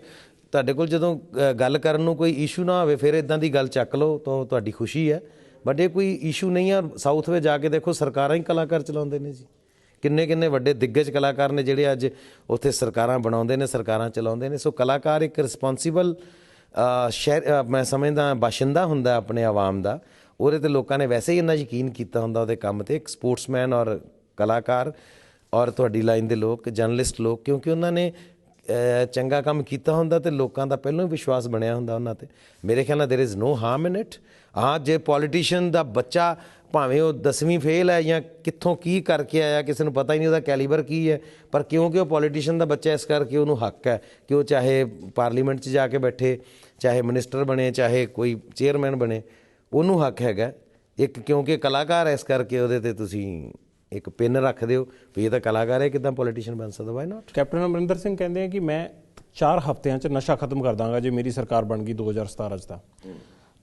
ਤੁਹਾਡੇ ਕੋਲ ਜਦੋਂ ਅ, ਗੱਲ ਕਰਨ ਨੂੰ ਕੋਈ ਇਸ਼ੂ ਨਾ ਹੋਵੇ ਫਿਰ ਇਦਾਂ ਦੀ ਗੱਲ ਚੱਕ ਲਓ ਤਾਂ ਤੁਹਾਡੀ ਖੁਸ਼ੀ ਹੈ ਬਟ ਇਹ ਕੋਈ ਇਸ਼ੂ ਨਹੀਂ ਆ। ਸਾਊਥ ਵਿੱਚ ਜਾ ਕੇ ਦੇਖੋ, ਸਰਕਾਰਾਂ ਹੀ ਕਲਾਕਾਰ ਚਲਾਉਂਦੇ ਨੇ ਜੀ। ਕਿੰਨੇ ਕਿੰਨੇ ਵੱਡੇ ਦਿੱਗਜ ਕਲਾਕਾਰ ਨੇ ਜਿਹੜੇ ਅੱਜ ਉੱਥੇ ਸਰਕਾਰਾਂ ਬਣਾਉਂਦੇ ਨੇ, ਸਰਕਾਰਾਂ ਚਲਾਉਂਦੇ ਨੇ। ਸੋ ਕਲਾਕਾਰ ਇੱਕ ਰਿਸਪੌਂਸਿਬਲ ਸ਼ਹਿਰ ਮੈਂ ਸਮਝਦਾ ਬਾਸ਼ਿੰਦਾ ਹੁੰਦਾ ਆਪਣੇ ਆਵਾਮ ਦਾ। ਉਹਦੇ ਤੇ ਲੋਕਾਂ ਨੇ ਵੈਸੇ ਹੀ ਇੰਨਾ ਯਕੀਨ ਕੀਤਾ ਹੁੰਦਾ ਉਹਦੇ ਕੰਮ ਤੇ। ਇੱਕ ਸਪੋਰਟਸਮੈਨ ਔਰ ਕਲਾਕਾਰ ਔਰ ਤੁਹਾਡੀ ਲਾਈਨ ਦੇ ਲੋਕ ਜਰਨਲਿਸਟ ਲੋਕ, ਕਿਉਂਕਿ ਉਹਨਾਂ ਨੇ ਚੰਗਾ ਕੰਮ ਕੀਤਾ ਹੁੰਦਾ ਤੇ ਲੋਕਾਂ ਦਾ ਪਹਿਲਾਂ ਹੀ ਵਿਸ਼ਵਾਸ ਬਣਿਆ ਹੁੰਦਾ ਉਹਨਾਂ ਤੇ ਮੇਰੇ ਖਿਆਲ ਨਾਲ there is no harm in it ਹਾਂ ਜੇ ਪੋਲੀਟੀਸ਼ੀਅਨ ਦਾ ਬੱਚਾ ਭਾਵੇਂ ਉਹ 10ਵੀਂ ਫੇਲ ਹੈ ਜਾਂ ਕਿੱਥੋਂ ਕੀ ਕਰਕੇ ਆਇਆ ਕਿਸੇ ਨੂੰ ਪਤਾ ਹੀ ਨਹੀਂ ਉਹਦਾ ਕੈਲੀਬਰ ਕੀ ਹੈ ਪਰ ਕਿਉਂਕਿ ਉਹ ਪੋਲੀਟੀਸ਼ੀਅਨ ਦਾ ਬੱਚਾ ਇਸ ਕਰਕੇ ਉਹਨੂੰ ਹੱਕ ਹੈ ਕਿ ਉਹ ਚਾਹੇ ਪਾਰਲੀਮੈਂਟ 'ਚ ਜਾ ਕੇ ਬੈਠੇ ਚਾਹੇ ਮਿਨਿਸਟਰ ਬਣੇ ਚਾਹੇ ਕੋਈ ਚੇਅਰਮੈਨ ਬਣੇ ਉਹਨੂੰ ਹੱਕ ਹੈਗਾ ਇੱਕ ਕਿਉਂਕਿ ਕਲਾਕਾਰ ਹੈ ਇਸ ਕਰਕੇ ਉਹਦੇ ਤੇ ਤੁਸੀਂ ਇੱਕ ਪਿੰਨ ਰੱਖ ਦਿਓ ਵੀ ਇਹ ਤਾਂ ਕਲਾਕਾਰ ਹੈ ਕਿਦਾਂ ਪੋਲੀਟੀਸ਼ੀਅਨ ਬਣ ਸਕਦਾ why not captain Amarinder Singh ਕਹਿੰਦੇ ਆ ਕਿ ਮੈਂ 4 ਹਫ਼ਤਿਆਂ 'ਚ ਨਸ਼ਾ ਖਤਮ ਕਰ ਦਾਂਗਾ ਜੇ ਮੇਰੀ ਸਰਕਾਰ ਬਣ ਗਈ 2017 'ਚ ਤਾਂ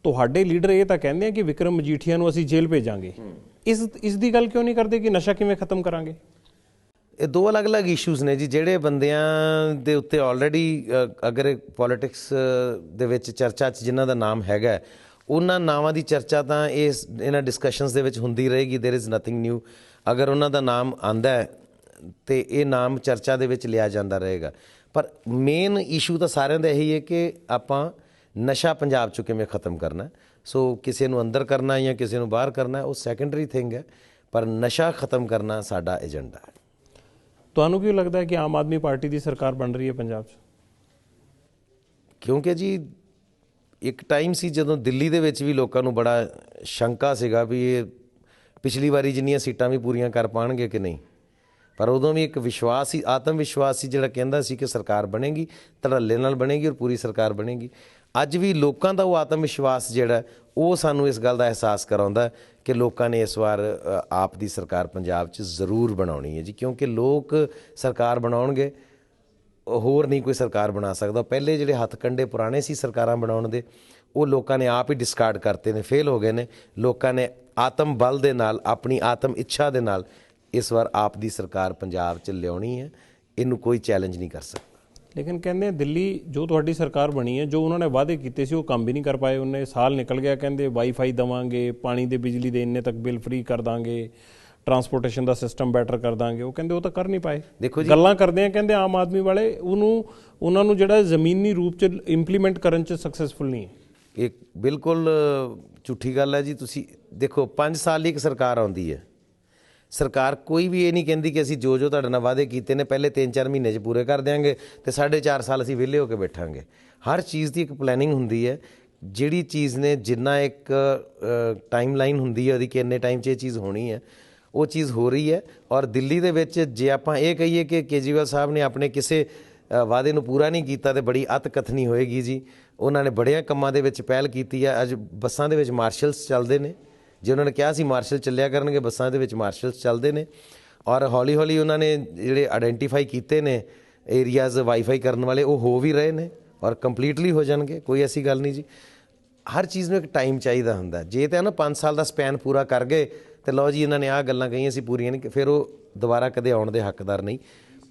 ਤੁਹਾਡੇ ਲੀਡਰ ਇਹ ਤਾਂ ਕਹਿੰਦੇ ਆ ਕਿ ਵਿਕਰਮ ਮਜੀਠੀਆ ਨੂੰ ਅਸੀਂ ਜੇਲ੍ਹ ਭੇਜਾਂਗੇ ਇਸ ਇਸ ਦੀ ਗੱਲ ਕਿਉਂ ਨਹੀਂ ਕਰਦੇ ਕਿ ਨਸ਼ਾ ਕਿਵੇਂ ਖਤਮ ਕਰਾਂਗੇ ਇਹ ਦੋ ਅਲੱਗ-ਅਲੱਗ ਇਸ਼ੂਜ਼ ਨੇ ਜੀ ਜਿਹੜੇ ਬੰਦਿਆਂ ਦੇ ਉੱਤੇ ਆਲਰੇਡੀ ਅਗਰ ਪੋਲਿਟਿਕਸ ਦੇ ਵਿੱਚ ਚਰਚਾ 'ਚ ਜਿਨ੍ਹਾਂ ਦਾ ਨਾਮ ਹੈਗਾ ਹੈ, ਉਹਨਾਂ ਨਾਵਾਂ ਦੀ ਚਰਚਾ ਤਾਂ ਇਸ ਇਹਨਾਂ ਡਿਸਕਸ਼ਨਸ ਦੇ ਵਿੱਚ ਹੁੰਦੀ ਰਹੇਗੀ देयर इज ਨਥਿੰਗ ਨਿਊ ਅਗਰ ਉਹਨਾਂ ਦਾ ਨਾਮ ਆਂਦਾ ਹੈ ਤੇ ਇਹ ਨਾਮ ਚਰਚਾ ਦੇ ਵਿੱਚ ਲਿਆ ਜਾਂਦਾ ਰਹੇਗਾ। ਪਰ ਮੇਨ ਇਸ਼ੂ ਤਾਂ ਸਾਰਿਆਂ ਦਾ ਇਹੀ ਹੈ ਕਿ ਆਪਾਂ ਨਸ਼ਾ ਪੰਜਾਬ 'ਚੋਂ ਕਿਵੇਂ ਖਤਮ ਕਰਨਾ। ਸੋ ਕਿਸੇ ਨੂੰ ਅੰਦਰ ਕਰਨਾ ਹੈ ਜਾਂ ਕਿਸੇ ਨੂੰ ਬਾਹਰ ਕਰਨਾ ਹੈ, ਉਹ ਸੈਕੰਡਰੀ ਥਿੰਗ ਹੈ ਪਰ ਨਸ਼ਾ ਖਤਮ ਕਰਨਾ ਸਾਡਾ ਏਜੰਡਾ ਹੈ। ਤੁਹਾਨੂੰ ਕੀ ਲੱਗਦਾ ਹੈ ਕਿ ਆਮ ਆਦਮੀ ਪਾਰਟੀ ਦੀ ਸਰਕਾਰ ਬਣ ਰਹੀ ਹੈ ਪੰਜਾਬ 'ਚ? ਕਿਉਂਕਿ ਜੀ ਇੱਕ ਟਾਈਮ ਸੀ ਜਦੋਂ ਦਿੱਲੀ ਦੇ ਵਿੱਚ ਵੀ ਲੋਕਾਂ ਨੂੰ ਬੜਾ ਸ਼ੰਕਾ ਸੀਗਾ ਵੀ ਇਹ ਪਿਛਲੀ ਵਾਰੀ ਜਿੰਨੀਆਂ ਸੀਟਾਂ ਵੀ ਪੂਰੀਆਂ ਕਰ ਪਾਣਗੇ ਕਿ ਨਹੀਂ? ਪਰ ਉਦੋਂ ਵੀ ਇੱਕ ਵਿਸ਼ਵਾਸ ਸੀ ਆਤਮ ਵਿਸ਼ਵਾਸ ਸੀ ਜਿਹੜਾ ਕਹਿੰਦਾ ਸੀ ਕਿ ਸਰਕਾਰ ਬਣੇਗੀ, ਧੜੱਲੇ ਨਾਲ ਬਣੇਗੀ ਔਰ ਪੂਰੀ ਸਰਕਾਰ ਬਣੇਗੀ। ਅੱਜ ਵੀ ਲੋਕਾਂ ਦਾ ਉਹ ਆਤਮ ਵਿਸ਼ਵਾਸ ਜਿਹੜਾ ਉਹ ਸਾਨੂੰ ਇਸ ਗੱਲ ਦਾ ਅਹਿਸਾਸ ਕਰਾਉਂਦਾ ਕਿ ਲੋਕਾਂ ਨੇ ਇਸ ਵਾਰ ਆਪ ਦੀ ਸਰਕਾਰ ਪੰਜਾਬ 'ਚ ਜ਼ਰੂਰ ਬਣਾਉਣੀ ਹੈ ਜੀ। ਕਿਉਂਕਿ ਲੋਕ ਸਰਕਾਰ ਬਣਾਉਣਗੇ, ਹੋਰ ਨਹੀਂ ਕੋਈ ਸਰਕਾਰ ਬਣਾ ਸਕਦਾ। ਪਹਿਲੇ ਜਿਹੜੇ ਹੱਥ ਕੰਡੇ ਪੁਰਾਣੇ ਸੀ ਸਰਕਾਰਾਂ ਬਣਾਉਣ ਦੇ, ਉਹ ਲੋਕਾਂ ਨੇ ਆਪ ਹੀ ਡਿਸਕਾਰਡ ਕਰਤੇ ਨੇ ਫੇਲ ਹੋ ਗਏ ਨੇ। ਲੋਕਾਂ ਨੇ ਆਤਮ ਬਲ ਦੇ ਨਾਲ ਆਪਣੀ ਆਤਮ ਇੱਛਾ ਦੇ ਨਾਲ ਇਸ ਵਾਰ ਆਪ ਦੀ ਸਰਕਾਰ ਪੰਜਾਬ 'ਚ ਲਿਆਉਣੀ ਹੈ। ਇਹਨੂੰ ਕੋਈ ਚੈਲੰਜ ਨਹੀਂ ਕਰ ਸਕਦਾ। ਲੇਕਿਨ ਕਹਿੰਦੇ ਆ ਦਿੱਲੀ ਜੋ ਤੁਹਾਡੀ ਸਰਕਾਰ ਬਣੀ ਹੈ ਜੋ ਉਹਨਾਂ ਨੇ ਵਾਅਦੇ ਕੀਤੇ ਸੀ ਉਹ ਕੰਮ ਵੀ ਨਹੀਂ ਕਰ ਪਾਏ। ਉਹਨੇ ਸਾਲ ਨਿਕਲ ਗਿਆ ਕਹਿੰਦੇ ਵਾਈਫਾਈ ਦਵਾਂਗੇ ਪਾਣੀ ਦੇ ਬਿਜਲੀ ਦੇ ਇੰਨੇ ਤੱਕ ਬਿੱਲ ਫ੍ਰੀ ਕਰ ਦਾਂਗੇ ਟਰਾਂਸਪੋਰਟੇਸ਼ਨ ਦਾ ਸਿਸਟਮ ਬੈਟਰ ਕਰ ਦਾਂਗੇ। ਉਹ ਕਹਿੰਦੇ ਉਹ ਤਾਂ ਕਰ ਨਹੀਂ ਪਾਏ। ਦੇਖੋ ਜੀ। ਗੱਲਾਂ ਕਰਦੇ ਆ ਕਹਿੰਦੇ ਆਮ ਆਦਮੀ ਵਾਲੇ ਉਹਨੂੰ ਉਹਨਾਂ ਨੂੰ ਜਿਹੜਾ ਜ਼ਮੀਨੀ ਰੂਪ ਚ ਇੰਪਲੀਮੈਂਟ ਕਰਨ ਚ ਸਕਸੈਸਫੁਲ ਨਹੀਂ ਹੈ। ਇਹ ਬਿਲਕੁਲ ਝੂਠੀ ਗੱਲ ਹੈ ਜੀ, ਤੁਸੀਂ ਦੇਖੋ 5 ਸਾਲ ਲਈ ਇੱਕ ਸਰਕਾਰ ਆਉਂਦੀ ਹੈ। ਸਰਕਾਰ ਕੋਈ ਵੀ ਇਹ ਨਹੀਂ ਕਹਿੰਦੀ ਕਿ ਅਸੀਂ ਜੋ ਜੋ ਤੁਹਾਡੇ ਨਾਲ ਵਾਅਦੇ ਕੀਤੇ ਨੇ, ਪਹਿਲੇ 3-4 ਮਹੀਨੇ 'ਚ ਪੂਰੇ ਕਰ ਦਿਆਂਗੇ ਤੇ 4.5 ਸਾਲ ਅਸੀਂ ਵਿਹਲੇ ਹੋ ਕੇ ਬੈਠਾਂਗੇ। ਹਰ ਚੀਜ਼ ਦੀ ਇੱਕ ਪਲੈਨਿੰਗ ਹੁੰਦੀ ਹੈ। ਜਿਹੜੀ ਚੀਜ਼ ਨੇ ਜਿੰਨਾ ਇੱਕ ਟਾਈਮਲਾਈਨ ਹੁੰਦੀ ਹੈ ਉਹਦੀ ਕਿ ਇੰਨੇ ਟਾਈਮ 'ਚ ਇਹ ਚੀਜ਼ ਹੋਣੀ ਹੈ, ਉਹ ਚੀਜ਼ ਹੋ ਰਹੀ ਹੈ। ਔਰ ਦਿੱਲੀ ਦੇ ਵਿੱਚ ਜੇ ਆਪਾਂ ਇਹ ਕਹੀਏ ਕਿ ਕੇਜਰੀਵਾਲ ਸਾਹਿਬ ਨੇ ਆਪਣੇ ਕਿਸੇ ਵਾਅਦੇ ਨੂੰ ਪੂਰਾ ਨਹੀਂ ਕੀਤਾ ਤੇ ਬੜੀ ਅਤ ਕਥਨੀ ਹੋਏਗੀ ਜੀ। ਉਹਨਾਂ ਨੇ ਬੜਿਆਂ ਕੰਮਾਂ ਦੇ ਵਿੱਚ ਪਹਿਲ ਕੀਤੀ ਹੈ ਅੱਜ ਬੱਸਾਂ ਦੇ ਵਿੱਚ ਮਾਰਸ਼ਲਸ ਚੱਲਦੇ ਨੇ। ਜੇ ਉਹਨਾਂ ਨੇ ਕਿਹਾ ਸੀ ਮਾਰਸ਼ਲ ਚੱਲਿਆ ਕਰਨਗੇ, ਬੱਸਾਂ ਦੇ ਵਿੱਚ ਮਾਰਸ਼ਲਸ ਚੱਲਦੇ ਨੇ। ਔਰ ਹੌਲੀ ਹੌਲੀ ਉਹਨਾਂ ਨੇ ਜਿਹੜੇ ਆਇਡੈਂਟੀਫਾਈ ਕੀਤੇ ਨੇ ਏਰੀਆਜ਼ ਵਾਈਫਾਈ ਕਰਨ ਵਾਲੇ, ਉਹ ਹੋ ਵੀ ਰਹੇ ਨੇ ਔਰ ਕੰਪਲੀਟਲੀ ਹੋ ਜਾਣਗੇ। ਕੋਈ ਐਸੀ ਗੱਲ ਨਹੀਂ ਜੀ। ਹਰ ਚੀਜ਼ ਨੂੰ ਇੱਕ ਟਾਈਮ ਚਾਹੀਦਾ ਹੁੰਦਾ। ਜੇ ਤਾਂ ਨਾ 5 ਸਾਲ ਦਾ ਸਪੈਨ ਪੂਰਾ ਕਰ ਗਏ ਤੇ ਲਓ ਜੀ, ਇਹਨਾਂ ਨੇ ਆਹ ਗੱਲਾਂ ਕਹੀਆਂ ਸੀ ਪੂਰੀਆਂ ਨਹੀਂ, ਫਿਰ ਉਹ ਦੁਬਾਰਾ ਕਦੇ ਆਉਣ ਦੇ ਹੱਕਦਾਰ ਨਹੀਂ।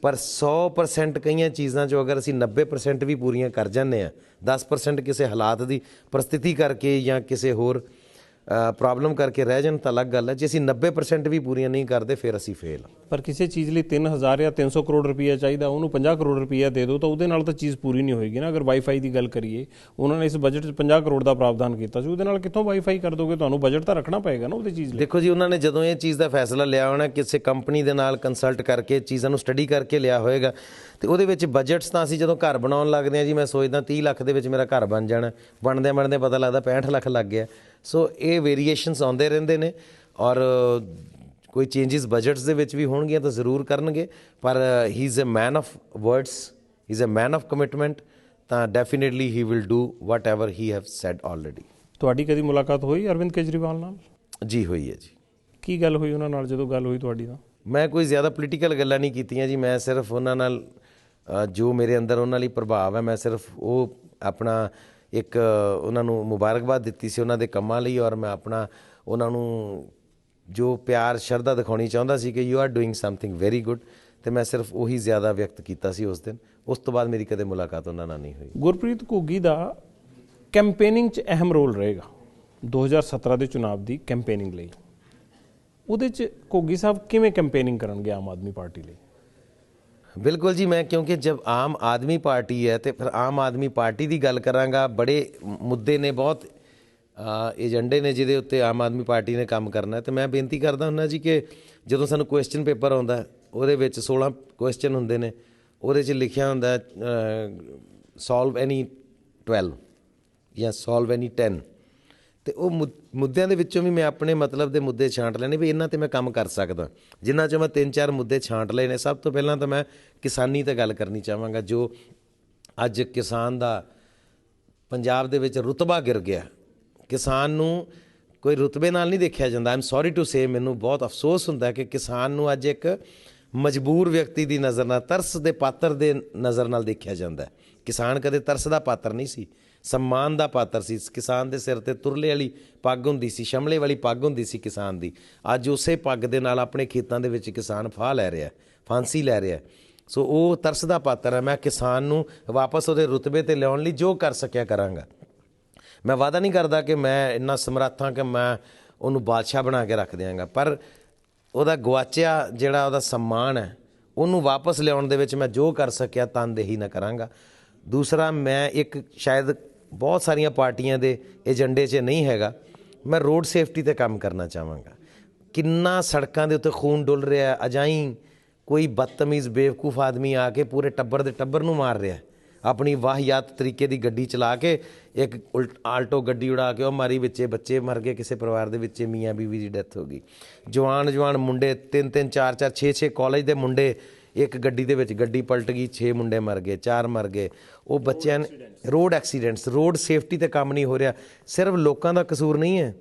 ਪਰ 100% ਕਈਆਂ ਚੀਜ਼ਾਂ ਚੋਂ ਅਗਰ ਅਸੀਂ 90% ਵੀ ਪੂਰੀਆਂ ਕਰ ਜਾਂਦੇ ਆ 10% ਕਿਸੇ ਹਾਲਾਤ ਦੀ ਪ੍ਰਸਥਿਤੀ ਕਰਕੇ ਜਾਂ ਕਿਸੇ ਹੋਰ ਪ੍ਰੋਬਲਮ ਕਰਕੇ ਰਹਿ ਜਾਣ ਤਾਂ ਅਲੱਗ ਗੱਲ ਹੈ। ਜੇ ਅਸੀਂ 90% ਵੀ ਪੂਰੀਆਂ ਨਹੀਂ ਕਰਦੇ ਫਿਰ ਅਸੀਂ ਫੇਲ ਪਰ ਕਿਸੇ ਚੀਜ਼ ਲਈ 3000 ਜਾਂ 300 ਕਰੋੜ ਰੁਪਈਆ ਚਾਹੀਦਾ ਉਹਨੂੰ 50 ਕਰੋੜ ਰੁਪਈਆ ਦੇ ਦਿਓ ਤਾਂ ਉਹਦੇ ਨਾਲ ਤਾਂ ਚੀਜ਼ ਪੂਰੀ ਨਹੀਂ ਹੋਏਗੀ ਨਾ। ਅਗਰ ਵਾਈਫਾਈ ਦੀ ਗੱਲ ਕਰੀਏ ਉਹਨਾਂ ਨੇ ਇਸ ਬਜਟ 'ਚ 50 ਕਰੋੜ ਦਾ ਪ੍ਰਾਵਧਾਨ ਕੀਤਾ ਸੀ ਉਹਦੇ ਨਾਲ ਕਿੱਥੋਂ ਵਾਈਫਾਈ ਕਰ ਦੋਗੇ? ਤੁਹਾਨੂੰ ਬਜਟ ਤਾਂ ਰੱਖਣਾ ਪਏਗਾ ਨਾ ਉਹਦੀ ਚੀਜ਼ ਲਈ। ਦੇਖੋ ਜੀ ਉਹਨਾਂ ਨੇ ਜਦੋਂ ਇਹ ਚੀਜ਼ ਦਾ ਫੈਸਲਾ ਲਿਆ ਹੋਣਾ ਕਿਸੇ ਕੰਪਨੀ ਦੇ ਨਾਲ ਕੰਸਲਟ ਕਰਕੇ ਚੀਜ਼ਾਂ ਨੂੰ ਸਟੱਡੀ ਕਰਕੇ ਲਿਆ ਹੋਏਗਾ ਤੇ ਉਹਦੇ ਵਿੱਚ ਬਜਟਸ ਤਾਂ ਅਸੀਂ ਜਦੋਂ ਘਰ ਬਣਾਉਣ ਲੱਗਦੇ ਆ ਜੀ ਮੈਂ ਸੋਚਦਾ 30 ਲੱਖ ਦੇ ਵਿੱਚ ਮੇਰਾ ਘਰ ਬਣ ਜਾਣਾ। ਬਣਦੇ ਬਣਦੇ ਪਤਾ ਲੱਗਦਾ 65 ਲੱਖ ਲੱਗ ਗਿਆ। ਸੋ ਇਹ ਵੇਰੀਏਸ਼ਨਸ ਆਉਂਦੇ ਰਹਿੰਦੇ ਨੇ ਔਰ ਕੋਈ ਚੇਂਜਸ ਬਜਟਸ ਦੇ ਵਿੱਚ ਵੀ ਹੋਣਗੀਆਂ ਤਾਂ ਜ਼ਰੂਰ ਕਰਨਗੇ। ਪਰ he is a man of words he is a man of commitment ਤਾਂ definitely he will do whatever he have said already ਤੁਹਾਡੀ ਕਦੀ ਮੁਲਾਕਾਤ ਹੋਈ ਅਰਵਿੰਦ ਕੇਜਰੀਵਾਲ ਨਾਲ? ਜੀ ਹੋਈ ਹੈ ਜੀ। ਕੀ ਗੱਲ ਹੋਈ ਉਹਨਾਂ ਨਾਲ ਜਦੋਂ ਗੱਲ ਹੋਈ ਤੁਹਾਡੀ ਤਾਂ ਮੈਂ ਕੋਈ ਜ਼ਿਆਦਾ ਪੋਲੀਟੀਕਲ ਗੱਲਾਂ ਨਹੀਂ ਕੀਤੀਆਂ ਜੀ ਮੈਂ ਸਿਰਫ ਉਹਨਾਂ ਨਾਲ ਜੋ ਮੇਰੇ ਅੰਦਰ ਉਹਨਾਂ ਲਈ ਪ੍ਰਭਾਵ ਹੈ, ਮੈਂ ਸਿਰਫ ਉਹ ਆਪਣਾ ਇੱਕ, ਉਹਨਾਂ ਨੂੰ ਮੁਬਾਰਕਬਾਦ ਦਿੱਤੀ ਸੀ ਉਹਨਾਂ ਦੇ ਕੰਮਾਂ ਲਈ ਔਰ ਮੈਂ ਆਪਣਾ ਉਹਨਾਂ ਨੂੰ ਜੋ ਪਿਆਰ, ਸ਼ਰਧਾ ਦਿਖਾਉਣੀ ਚਾਹੁੰਦਾ ਸੀ ਕਿ you are doing something very good ਤੇ ਮੈਂ ਸਿਰਫ ਉਹੀ ਜ਼ਿਆਦਾ ਵਿਅਕਤ ਕੀਤਾ ਸੀ ਉਸ ਦਿਨ। ਉਸ ਤੋਂ ਬਾਅਦ ਮੇਰੀ ਕਦੇ ਮੁਲਾਕਾਤ ਉਹਨਾਂ ਨਾਲ ਨਹੀਂ ਹੋਈ। ਗੁਰਪ੍ਰੀਤ ਘੁੱਗੀ ਦਾ ਕੈਂਪੇਨਿੰਗ 'ਚ ਅਹਿਮ ਰੋਲ ਰਹੇਗਾ 2017 ਦੇ ਚੁਣਾਵ ਦੀ ਕੈਂਪੇਨਿੰਗ ਲਈ। ਉਹਦੇ 'ਚ ਘੁੱਗੀ ਸਾਹਿਬ ਕਿਵੇਂ ਕੈਂਪੇਨਿੰਗ ਕਰਨਗੇ ਆਮ ਆਦਮੀ ਪਾਰਟੀ ਲਈ? ਬਿਲਕੁਲ ਜੀ, ਮੈਂ ਕਿਉਂਕਿ ਜਦ ਆਮ ਆਦਮੀ ਪਾਰਟੀ ਹੈ ਤੇ ਫਿਰ ਆਮ ਆਦਮੀ ਪਾਰਟੀ ਦੀ ਗੱਲ ਕਰਾਂਗਾ, ਬੜੇ ਮੁੱਦੇ ਨੇ ਬਹੁਤ ਏਜੰਡੇ ਨੇ ਜਿਹਦੇ ਉੱਤੇ ਆਮ ਆਦਮੀ ਪਾਰਟੀ ਨੇ ਕੰਮ ਕਰਨਾ ਹੈ। ਤੇ ਮੈਂ ਬੇਨਤੀ ਕਰਦਾ ਹੁੰਦਾ ਜੀ ਕਿ ਜਦੋਂ ਸਾਨੂੰ ਕੁਐਸਚਨ ਪੇਪਰ ਆਉਂਦਾ ਉਹਦੇ ਵਿੱਚ 16 ਕੁਐਸਚਨ ਹੁੰਦੇ ਨੇ, ਉਹਦੇ 'ਚ ਲਿਖਿਆ ਹੁੰਦਾ ਸੋਲਵ ਐਨੀ 12 ਜਾਂ ਸੋਲਵ ਐਨੀ 10 ਤੇ ਉਹ ਮੁੱਦਿਆਂ ਦੇ ਵਿੱਚੋਂ ਵੀ ਮੈਂ ਆਪਣੇ ਮਤਲਬ ਦੇ ਮੁੱਦੇ ਛਾਂਟ ਲੈਣੇ ਵੀ ਇਹਨਾਂ ਤੇ ਮੈਂ ਕੰਮ ਕਰ ਸਕਦਾ। ਜਿਨ੍ਹਾਂ ਚੋਂ ਮੈਂ ਤਿੰਨ ਚਾਰ ਮੁੱਦੇ ਛਾਂਟ ਲਏ ਨੇ, ਸਭ ਤੋਂ ਪਹਿਲਾਂ ਤਾਂ ਮੈਂ ਕਿਸਾਨੀ ਤੇ ਗੱਲ ਕਰਨੀ ਚਾਹਾਂਗਾ, ਜੋ ਅੱਜ ਕਿਸਾਨ ਦਾ ਪੰਜਾਬ ਦੇ ਵਿੱਚ ਰੁਤਬਾ ਗਿਰ ਗਿਆ। ਕਿਸਾਨ ਨੂੰ ਕੋਈ ਰੁਤਬੇ ਨਾਲ ਨਹੀਂ ਦੇਖਿਆ ਜਾਂਦਾ। ਆਮ ਸੌਰੀ ਟੂ ਸੇ ਮੈਨੂੰ ਬਹੁਤ ਅਫਸੋਸ ਹੁੰਦਾ ਕਿ ਕਿਸਾਨ ਨੂੰ ਅੱਜ ਇੱਕ ਮਜਬੂਰ ਵਿਅਕਤੀ ਦੀ ਨਜ਼ਰ ਨਾਲ, ਤਰਸ ਦੇ ਪਾਤਰ ਦੇ ਨਜ਼ਰ ਨਾਲ ਦੇਖਿਆ ਜਾਂਦਾ ਹੈ। ਕਿਸਾਨ ਕਦੇ ਤਰਸ ਦਾ ਪਾਤਰ ਨਹੀਂ ਸੀ, ਸਨਮਾਨ ਦਾ ਪਾਤਰ ਸੀ। ਕਿਸਾਨ ਦੇ ਸਿਰ ਤੇ ਤੁਰਲੇ ਵਾਲੀ ਪੱਗ ਹੁੰਦੀ ਸੀ, ਸ਼ਮਲੇ ਵਾਲੀ ਪੱਗ ਹੁੰਦੀ ਸੀ ਕਿਸਾਨ ਦੀ। ਅੱਜ ਉਸੇ ਪੱਗ ਦੇ ਨਾਲ ਆਪਣੇ ਖੇਤਾਂ ਦੇ ਵਿੱਚ ਕਿਸਾਨ ਫਾਹ ਲੈ ਰਿਹਾ ਫਾਂਸੀ ਲੈ ਰਿਹਾ ਸੋ ਉਹ ਤਰਸ ਦਾ ਪਾਤਰ ਹੈ। ਮੈਂ ਕਿਸਾਨ ਨੂੰ ਵਾਪਸ ਉਹਦੇ ਰੁਤਬੇ ਤੇ ਲਿਆਉਣ ਲਈ ਜੋ ਕਰ ਸਕਿਆ ਕਰਾਂਗਾ। ਮੈਂ ਵਾਅਦਾ ਨਹੀਂ ਕਰਦਾ ਕਿ ਮੈਂ ਇੰਨਾ ਸਮਰੱਥ ਹਾਂ ਕਿ ਮੈਂ ਉਹਨੂੰ ਬਾਦਸ਼ਾਹ ਬਣਾ ਕੇ ਰੱਖ ਦਿਆਂਗਾ, ਪਰ ਉਹਦਾ ਗਵਾਚਿਆ ਜਿਹੜਾ ਉਹਦਾ ਸਨਮਾਨ ਹੈ, ਉਹਨੂੰ ਵਾਪਸ ਲਿਆਉਣ ਦੇ ਵਿੱਚ ਮੈਂ ਜੋ ਕਰ ਸਕਿਆ ਤਨਦੇਹੀ ਨਾ ਕਰਾਂਗਾ। ਦੂਸਰਾ, ਮੈਂ ਇੱਕ ਸ਼ਾਇਦ ਬਹੁਤ ਸਾਰੀਆਂ ਪਾਰਟੀਆਂ ਦੇ ਏਜੰਡੇ 'ਚ ਨਹੀਂ ਹੈਗਾ, ਮੈਂ ਰੋਡ ਸੇਫਟੀ ਤੇ ਕੰਮ ਕਰਨਾ ਚਾਹਾਂਗਾ। ਕਿੰਨਾ ਸੜਕਾਂ ਦੇ ਉੱਤੇ ਖੂਨ ਡੁੱਲ ਰਿਹਾ ਹੈ ਅਜਾਈ ਕੋਈ ਬਦਤਮੀਜ਼ ਬੇਵਕੂਫ ਆਦਮੀ ਆ ਕੇ ਪੂਰੇ ਟੱਬਰ ਦੇ ਟੱਬਰ ਨੂੰ ਮਾਰ ਰਿਹਾ। ਆਪਣੀ ਵਾਹਿਯਾਤ ਤਰੀਕੇ ਦੀ ਗੱਡੀ ਚਲਾ ਕੇ ਇੱਕ ਉਲਟ- ਆਲਟੋ ਗੱਡੀ ਉਡਾ ਕੇ ਉਹ ਮਾਰੀ ਵਿੱਚੇ ਬੱਚੇ ਮਰ ਗਏ, ਕਿਸੇ ਪਰਿਵਾਰ ਦੇ ਵਿੱਚ ਮੀਆਂ ਬੀਵੀ ਦੀ ਡੈਥ ਹੋ ਗਈ। ਜਵਾਨ ਜਵਾਨ ਮੁੰਡੇ ਤਿੰਨ ਤਿੰਨ, ਚਾਰ ਚਾਰ 6 6 ਕਾਲਜ ਦੇ ਮੁੰਡੇ ਇੱਕ ਗੱਡੀ ਦੇ ਵਿੱਚ ਗੱਡੀ ਪਲਟ ਗਈ 6 ਮੁੰਡੇ ਮਰ ਗਏ 4 ਮਰ ਗਏ। ਉਹ ਬੱਚਿਆਂ ਨੇ ਰੋਡ ਐਕਸੀਡੈਂਟਸ ਰੋਡ ਸੇਫਟੀ ਤੇ ਕੰਮ ਨਹੀਂ ਹੋ ਰਿਹਾ। ਸਿਰਫ ਲੋਕਾਂ ਦਾ ਕਸੂਰ ਨਹੀਂ ਹੈ।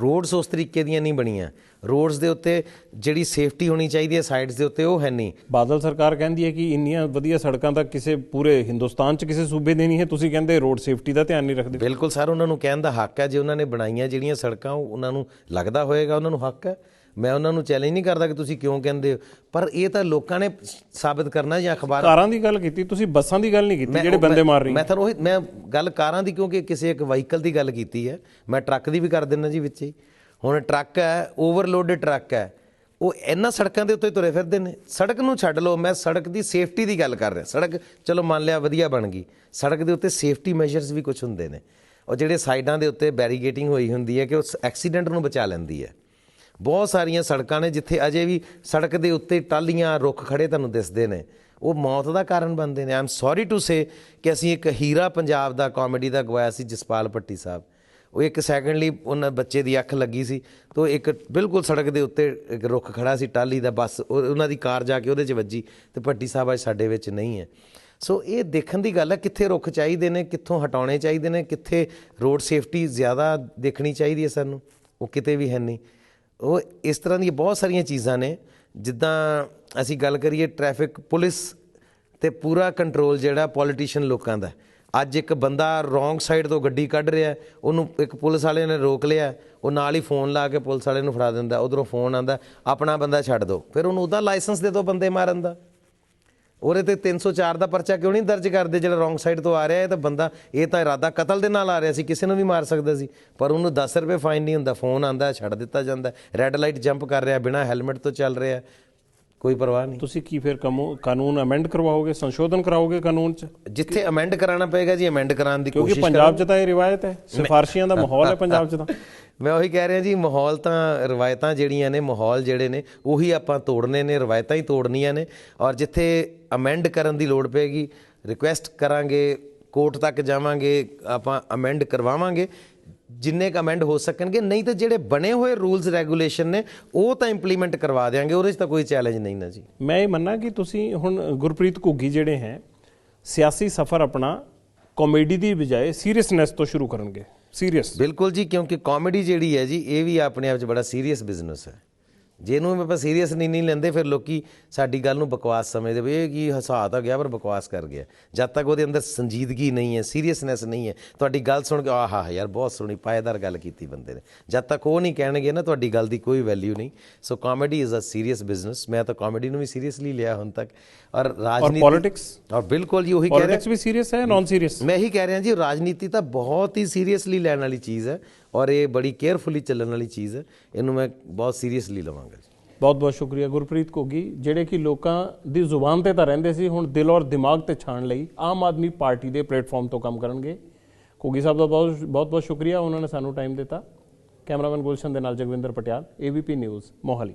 ਰੋਡਸ ਉਸ ਤਰੀਕੇ ਦੀਆਂ ਨਹੀਂ ਬਣੀਆਂ। ਰੋਡਸ ਦੇ ਉੱਤੇ ਜਿਹੜੀ ਸੇਫਟੀ ਹੋਣੀ ਚਾਹੀਦੀ ਹੈ ਸਾਈਡਸ ਦੇ ਉੱਤੇ ਉਹ ਹੈ ਨਹੀਂ। ਬਾਦਲ ਸਰਕਾਰ ਕਹਿੰਦੀ ਹੈ ਕਿ ਇੰਨੀਆਂ ਵਧੀਆ ਸੜਕਾਂ ਤਾਂ ਕਿਸੇ ਪੂਰੇ ਹਿੰਦੁਸਤਾਨ 'ਚ ਕਿਸੇ ਸੂਬੇ ਦੇ ਨਹੀਂ ਹੈ। ਤੁਸੀਂ ਕਹਿੰਦੇ ਰੋਡ ਸੇਫਟੀ ਦਾ ਧਿਆਨ ਨਹੀਂ ਰੱਖਦੇ। ਬਿਲਕੁਲ ਸਰ ਉਹਨਾਂ ਨੂੰ ਕਹਿਣ ਦਾ ਹੱਕ ਹੈ ਜੇ ਉਹਨਾਂ ਨੇ ਬਣਾਈਆਂ ਜਿਹੜੀਆਂ ਸੜਕਾਂ ਉਹ ਉਹਨਾਂ ਨੂੰ ਲੱਗਦਾ ਹੋਏਗਾ ਉਹਨਾਂ ਨੂੰ ਹੱਕ ਹੈ। ਮੈਂ ਉਹਨਾਂ ਨੂੰ ਚੈਲੰਜ ਨਹੀਂ ਕਰਦਾ ਕਿ ਤੁਸੀਂ ਕਿਉਂ ਕਹਿੰਦੇ ਹੋ। ਪਰ ਇਹ ਤਾਂ ਲੋਕਾਂ ਨੇ ਸਾਬਤ ਕਰਨਾ ਜਾਂ ਅਖਬਾਰ ਕਾਰਾਂ ਦੀ ਗੱਲ ਕੀਤੀ ਤੁਸੀਂ ਬੱਸਾਂ ਦੀ ਗੱਲ ਨਹੀਂ ਕੀਤੀ ਜਿਹੜੇ ਬੰਦੇ ਮਾਰ ਰਹੀ ਮੈਂ ਤੁਹਾਨੂੰ ਉਹੀ ਮੈਂ ਗੱਲ ਕਾਰਾਂ ਦੀ ਕਿਉਂਕਿ ਕਿਸੇ ਇੱਕ ਵਹੀਕਲ ਦੀ ਗੱਲ ਕੀਤੀ ਹੈ। ਮੈਂ ਟਰੱਕ ਦੀ ਵੀ ਕਰ ਦਿੰਦਾ ਜੀ ਵਿੱਚ ਹੀ। ਹੁਣ ਟਰੱਕ ਹੈ ਓਵਰਲੋਡਡ ਟਰੱਕ ਹੈ, ਉਹ ਇਹਨਾਂ ਸੜਕਾਂ ਦੇ ਉੱਤੇ ਤੁਰੇ ਫਿਰਦੇ ਨੇ। ਸੜਕ ਨੂੰ ਛੱਡ ਲਓ, ਮੈਂ ਸੜਕ ਦੀ ਸੇਫਟੀ ਦੀ ਗੱਲ ਕਰ ਰਿਹਾ। ਸੜਕ, ਚਲੋ ਮੰਨ ਲਿਆ ਵਧੀਆ ਬਣ ਗਈ। ਸੜਕ ਦੇ ਉੱਤੇ ਸੇਫਟੀ ਮੈਜਰਸ ਵੀ ਕੁਝ ਹੁੰਦੇ ਨੇ। ਉਹ ਜਿਹੜੇ ਸਾਈਡਾਂ ਦੇ ਉੱਤੇ ਬੈਰੀਗੇਟਿੰਗ ਹੋਈ ਹੁੰਦੀ ਹੈ ਕਿ ਉਸ ਐਕਸੀਡੈਂਟ ਨੂੰ ਬਚਾ ਲੈਂਦੀ ਹੈ। ਬਹੁਤ ਸਾਰੀਆਂ ਸੜਕਾਂ ਨੇ ਜਿੱਥੇ ਅਜੇ ਵੀ ਸੜਕ ਦੇ ਉੱਤੇ ਟਾਲੀਆਂ ਰੁੱਖ ਖੜੇ ਤੁਹਾਨੂੰ ਦਿਸਦੇ ਨੇ। ਉਹ ਮੌਤ ਦਾ ਕਾਰਨ ਬਣਦੇ ਨੇ। ਆਮ ਸੌਰੀ ਟੂ ਸੇ ਕਿ ਅਸੀਂ ਇੱਕ ਹੀਰਾ ਪੰਜਾਬ ਦਾ ਕਾਮੇਡੀ ਦਾ ਗਵਾਇਆ ਸੀ ਜਸਪਾਲ ਭੱਟੀ ਸਾਹਿਬ। ਉਹ ਇੱਕ ਸੈਕਿੰਡ ਲਈ ਉਹਨਾਂ ਬੱਚੇ ਦੀ ਅੱਖ ਲੱਗੀ ਸੀ ਤੋਂ ਇੱਕ ਬਿਲਕੁਲ ਸੜਕ ਦੇ ਉੱਤੇ ਇੱਕ ਰੁੱਖ ਖੜਾ ਸੀ ਟਾਲੀ ਦਾ ਬੱਸ, ਉਹ- ਉਹਨਾਂ ਦੀ ਕਾਰ ਜਾ ਕੇ ਉਹਦੇ 'ਚ ਵੱਜੀ ਤੇ ਭੱਟੀ ਸਾਹਿਬ ਅੱਜ ਸਾਡੇ ਵਿੱਚ ਨਹੀਂ ਹੈ। ਸੋ ਇਹ ਦੇਖਣ ਦੀ ਗੱਲ ਹੈ ਕਿੱਥੇ ਰੁੱਖ ਚਾਹੀਦੇ ਨੇ, ਕਿੱਥੋਂ ਹਟਾਉਣੇ ਚਾਹੀਦੇ ਨੇ, ਕਿੱਥੇ ਰੋਡ ਸੇਫਟੀ ਜ਼ਿਆਦਾ ਦੇਖਣੀ ਚਾਹੀਦੀ ਹੈ ਸਾਨੂੰ, ਉਹ ਕਿਤੇ ਵੀ ਹੈ ਨਹੀਂ। ਉਹ ਇਸ ਤਰ੍ਹਾਂ ਦੀਆਂ ਬਹੁਤ ਸਾਰੀਆਂ ਚੀਜ਼ਾਂ ਨੇ, ਜਿੱਦਾਂ ਅਸੀਂ ਗੱਲ ਕਰੀਏ ਟ੍ਰੈਫਿਕ ਪੁਲਿਸ ਤੇ ਪੂਰਾ ਕੰਟਰੋਲ ਜਿਹੜਾ ਪੋਲੀਟੀਸ਼ੀਅਨ ਲੋਕਾਂ ਦਾ ਅੱਜ ਇੱਕ ਬੰਦਾ ਰੋਂਗ ਸਾਈਡ ਤੋਂ ਗੱਡੀ ਕੱਢ ਰਿਹਾ ਉਹਨੂੰ ਇੱਕ ਪੁਲਿਸ ਵਾਲੇ ਨੇ ਰੋਕ ਲਿਆ ਉਹ ਨਾਲ ਹੀ ਫੋਨ ਲਾ ਕੇ ਪੁਲਿਸ ਵਾਲੇ ਨੂੰ ਫੜਾ ਦਿੰਦਾ ਉਧਰੋਂ ਫੋਨ ਆਂਦਾ ਆਪਣਾ ਬੰਦਾ ਛੱਡ ਦਿਓ। ਫਿਰ ਉਹਨੂੰ ਉਹਦਾ ਲਾਇਸੈਂਸ ਦੇ ਦਿਓ ਬੰਦੇ ਮਾਰਨ ਦਾ। ਉਹਦੇ ਤੇ 304 ਦਾ ਪਰਚਾ ਕਿਉਂ ਨਹੀਂ ਦਰਜ ਕਰਦੇ, ਜਿਹੜਾ ਰੋਂਗ ਸਾਈਡ ਤੋਂ ਆ ਰਿਹਾ ਹੈ ਤਾਂ ਬੰਦਾ, ਇਹ ਤਾਂ ਇਰਾਦਾ ਕਤਲ ਦੇ ਨਾਲ ਆ ਰਿਹਾ ਸੀ, ਕਿਸੇ ਨੂੰ ਵੀ ਮਾਰ ਸਕਦਾ ਸੀ। ਪਰ ਉਹਨੂੰ 10 ਰੁਪਏ ਫਾਈਨ ਨਹੀਂ ਹੁੰਦਾ ਫੋਨ ਆਂਦਾ ਛੱਡ ਦਿੱਤਾ ਜਾਂਦਾ ਰੈੱਡ ਲਾਈਟ ਜੰਪ ਕਰ ਰਿਹਾ ਬਿਨਾ ਹੈਲਮਟ ਤੋਂ ਚੱਲ ਰਿਹਾ ਕੋਈ ਪਰਵਾਹ ਨਹੀਂ। ਤੁਸੀਂ ਕੀ ਫਿਰ ਕਮੋ- ਕਾਨੂੰਨ ਅਮੈਂਡ ਕਰਵਾਓਗੇ ਸੰਸ਼ੋਧਨ ਕਰਾਓਗੇ ਕਾਨੂੰਨ 'ਚ? ਜਿੱਥੇ ਅਮੈਂਡ ਕਰਾਉਣਾ ਪਏਗਾ ਜੀ ਅਮੈਂਡ ਕਰਾਉਣ ਦੀ ਕਿਉਂਕਿ ਕੋਸ਼ਿਸ਼ ਪੰਜਾਬ 'ਚ ਤਾਂ ਇਹ ਰਿਵਾਇਤ ਹੈ ਸਿਫਾਰਸ਼ੀਆਂ ਦਾ ਮਾਹੌਲ ਹੈ ਪੰਜਾਬ 'ਚ ਤਾਂ। ਮੈਂ ਉਹੀ ਕਹਿ ਰਿਹਾ ਜੀ ਮਾਹੌਲ ਤਾਂ ਰਵਾਇਤਾਂ ਜਿਹੜੀਆਂ ਨੇ ਮਾਹੌਲ ਜਿਹੜੇ ਨੇ ਉਹੀ ਆਪਾਂ ਤੋੜਨੇ ਨੇ ਰਵਾਇਤਾਂ ਹੀ ਤੋੜਨੀਆਂ ਨੇ। ਔਰ ਜਿੱਥੇ ਅਮੈਂਡ ਕਰਨ ਦੀ ਲੋੜ ਪਏਗੀ ਰਿਕੁਐਸਟ ਕਰਾਂਗੇ ਕੋਰਟ ਤੱਕ ਜਾਵਾਂਗੇ ਆਪਾਂ ਅਮੈਂਡ ਕਰਵਾਵਾਂਗੇ ਜਿੰਨੇ ਕ ਅਮੈਂਡ ਹੋ ਸਕਣਗੇ ਨਹੀਂ ਤਾਂ ਜਿਹੜੇ ਬਣੇ ਹੋਏ ਰੂਲਸ ਰੈਗੂਲੇਸ਼ਨ ਨੇ ਉਹ ਤਾਂ ਇੰਪਲੀਮੈਂਟ ਕਰਵਾ ਦੇਾਂਗੇ ਉਹਦੇ 'ਚ ਤਾਂ ਕੋਈ ਚੈਲੰਜ ਨਹੀਂ ਨਾ ਜੀ। ਮੈਂ ਇਹ ਮੰਨਾਂ ਕਿ ਤੁਸੀਂ ਹੁਣ ਗੁਰਪ੍ਰੀਤ ਘੁੱਗੀ ਜਿਹੜੇ ਹੈ ਸਿਆਸੀ ਸਫ਼ਰ ਆਪਣਾ ਕਾਮੇਡੀ ਦੀ ਬਜਾਏ ਸੀਰੀਅਸਨੈਸ ਤੋਂ ਸ਼ੁਰੂ ਕਰਨਗੇ ਸੀਰੀਅਸ ਬਿਲਕੁਲ ਜੀ ਕਿਉਂਕਿ ਕਾਮੇਡੀ ਜਿਹੜੀ ਹੈ ਜੀ ਇਹ ਵੀ ਆਪਣੇ ਆਪ 'ਚ ਬੜਾ ਸੀਰੀਅਸ ਬਿਜ਼ਨਸ ਹੈ। ਜਿਹਨੂੰ ਆਪਾਂ ਸੀਰੀਅਸ ਨਹੀਂ ਨਹੀਂ ਲੈਂਦੇ ਫਿਰ ਲੋਕੀ ਸਾਡੀ ਗੱਲ ਨੂੰ ਬਕਵਾਸ ਸਮਝਦੇ ਵੀ ਇਹ ਕੀ ਹਸਾ ਤਾਂ ਗਿਆ ਪਰ ਬਕਵਾਸ ਕਰ ਗਿਆ। ਜਦ ਤੱਕ ਉਹਦੇ ਅੰਦਰ ਸੰਜੀਦਗੀ ਨਹੀਂ ਹੈ ਸੀਰੀਅਸਨੈਸ ਨਹੀਂ ਹੈ ਤੁਹਾਡੀ ਗੱਲ ਸੁਣ ਕੇ ਆਹਾ ਯਾਰ ਬਹੁਤ ਸੋਹਣੀ ਪਾਇਦਾਰ ਗੱਲ ਕੀਤੀ ਬੰਦੇ ਨੇ। ਜਦ ਤੱਕ ਉਹ ਨਹੀਂ ਕਹਿਣਗੇ ਨਾ ਤੁਹਾਡੀ ਗੱਲ ਦੀ ਕੋਈ ਵੈਲਿਊ ਨਹੀਂ। So comedy is a serious business ਮੈਂ ਤਾਂ ਕਾਮੇਡੀ ਨੂੰ ਵੀ ਸੀਰੀਅਸਲੀ ਲਿਆ ਹੁਣ ਤੱਕ। ਔਰ ਔਰ ਰਾਜਨੀਤੀ ਪੋਲਿਟਿਕਸ ਔਰ ਬਿਲਕੁਲ ਜੀ ਉਹੀ ਕਹਿ ਰਿਹਾ ਪੋਲਿਟਿਕਸ ਵੀ ਸੀਰੀਅਸ ਹੈ ਨਾਨ ਸੀਰੀਅਸ ਮੈਂ ਇਹੀ ਕਹਿ ਰਿਹਾ ਜੀ ਰਾਜਨੀਤੀ ਤਾਂ ਬਹੁਤ ਹੀ ਸੀਰੀਅਸਲੀ ਲੈਣ ਵਾਲੀ ਚੀਜ਼ ਹੈ। ਔਰ ਇਹ ਬੜੀ ਕੇਅਰਫੁਲੀ ਚੱਲਣ ਵਾਲੀ ਚੀਜ਼ ਹੈ। ਇਹਨੂੰ ਮੈਂ ਬਹੁਤ ਸੀਰੀਅਸਲੀ ਲਵਾਂਗਾ ਜੀ। ਬਹੁਤ ਬਹੁਤ ਸ਼ੁਕਰੀਆ ਗੁਰਪ੍ਰੀਤ ਘੁੱਗੀ, ਜਿਹੜੇ ਕਿ ਲੋਕਾਂ ਦੀ ਜ਼ੁਬਾਨ ਤੇ ਤਾਂ ਰਹਿੰਦੇ ਸੀ, ਹੁਣ ਦਿਲ ਔਰ ਦਿਮਾਗ ਤੇ ਛਾਣ ਲਈ ਆਮ ਆਦਮੀ ਪਾਰਟੀ ਦੇ ਪਲੇਟਫਾਰਮ ਤੋਂ ਕੰਮ ਕਰਨਗੇ। ਘੁੱਗੀ ਸਾਹਿਬ ਦਾ ਬਹੁਤ ਬਹੁਤ ਬਹੁਤ ਸ਼ੁਕਰੀਆ, ਉਹਨਾਂ ਨੇ ਸਾਨੂੰ ਟਾਈਮ ਦਿੱਤਾ। ਕੈਮਰਾਮੈਨ ਗੁਲਸ਼ਨ ਦੇ ਨਾਲ ਜਗਵਿੰਦਰ ਪਟਿਆਲ ਏਬੀਪੀ ਨਿਊਜ਼ ਮੋਹਾਲੀ।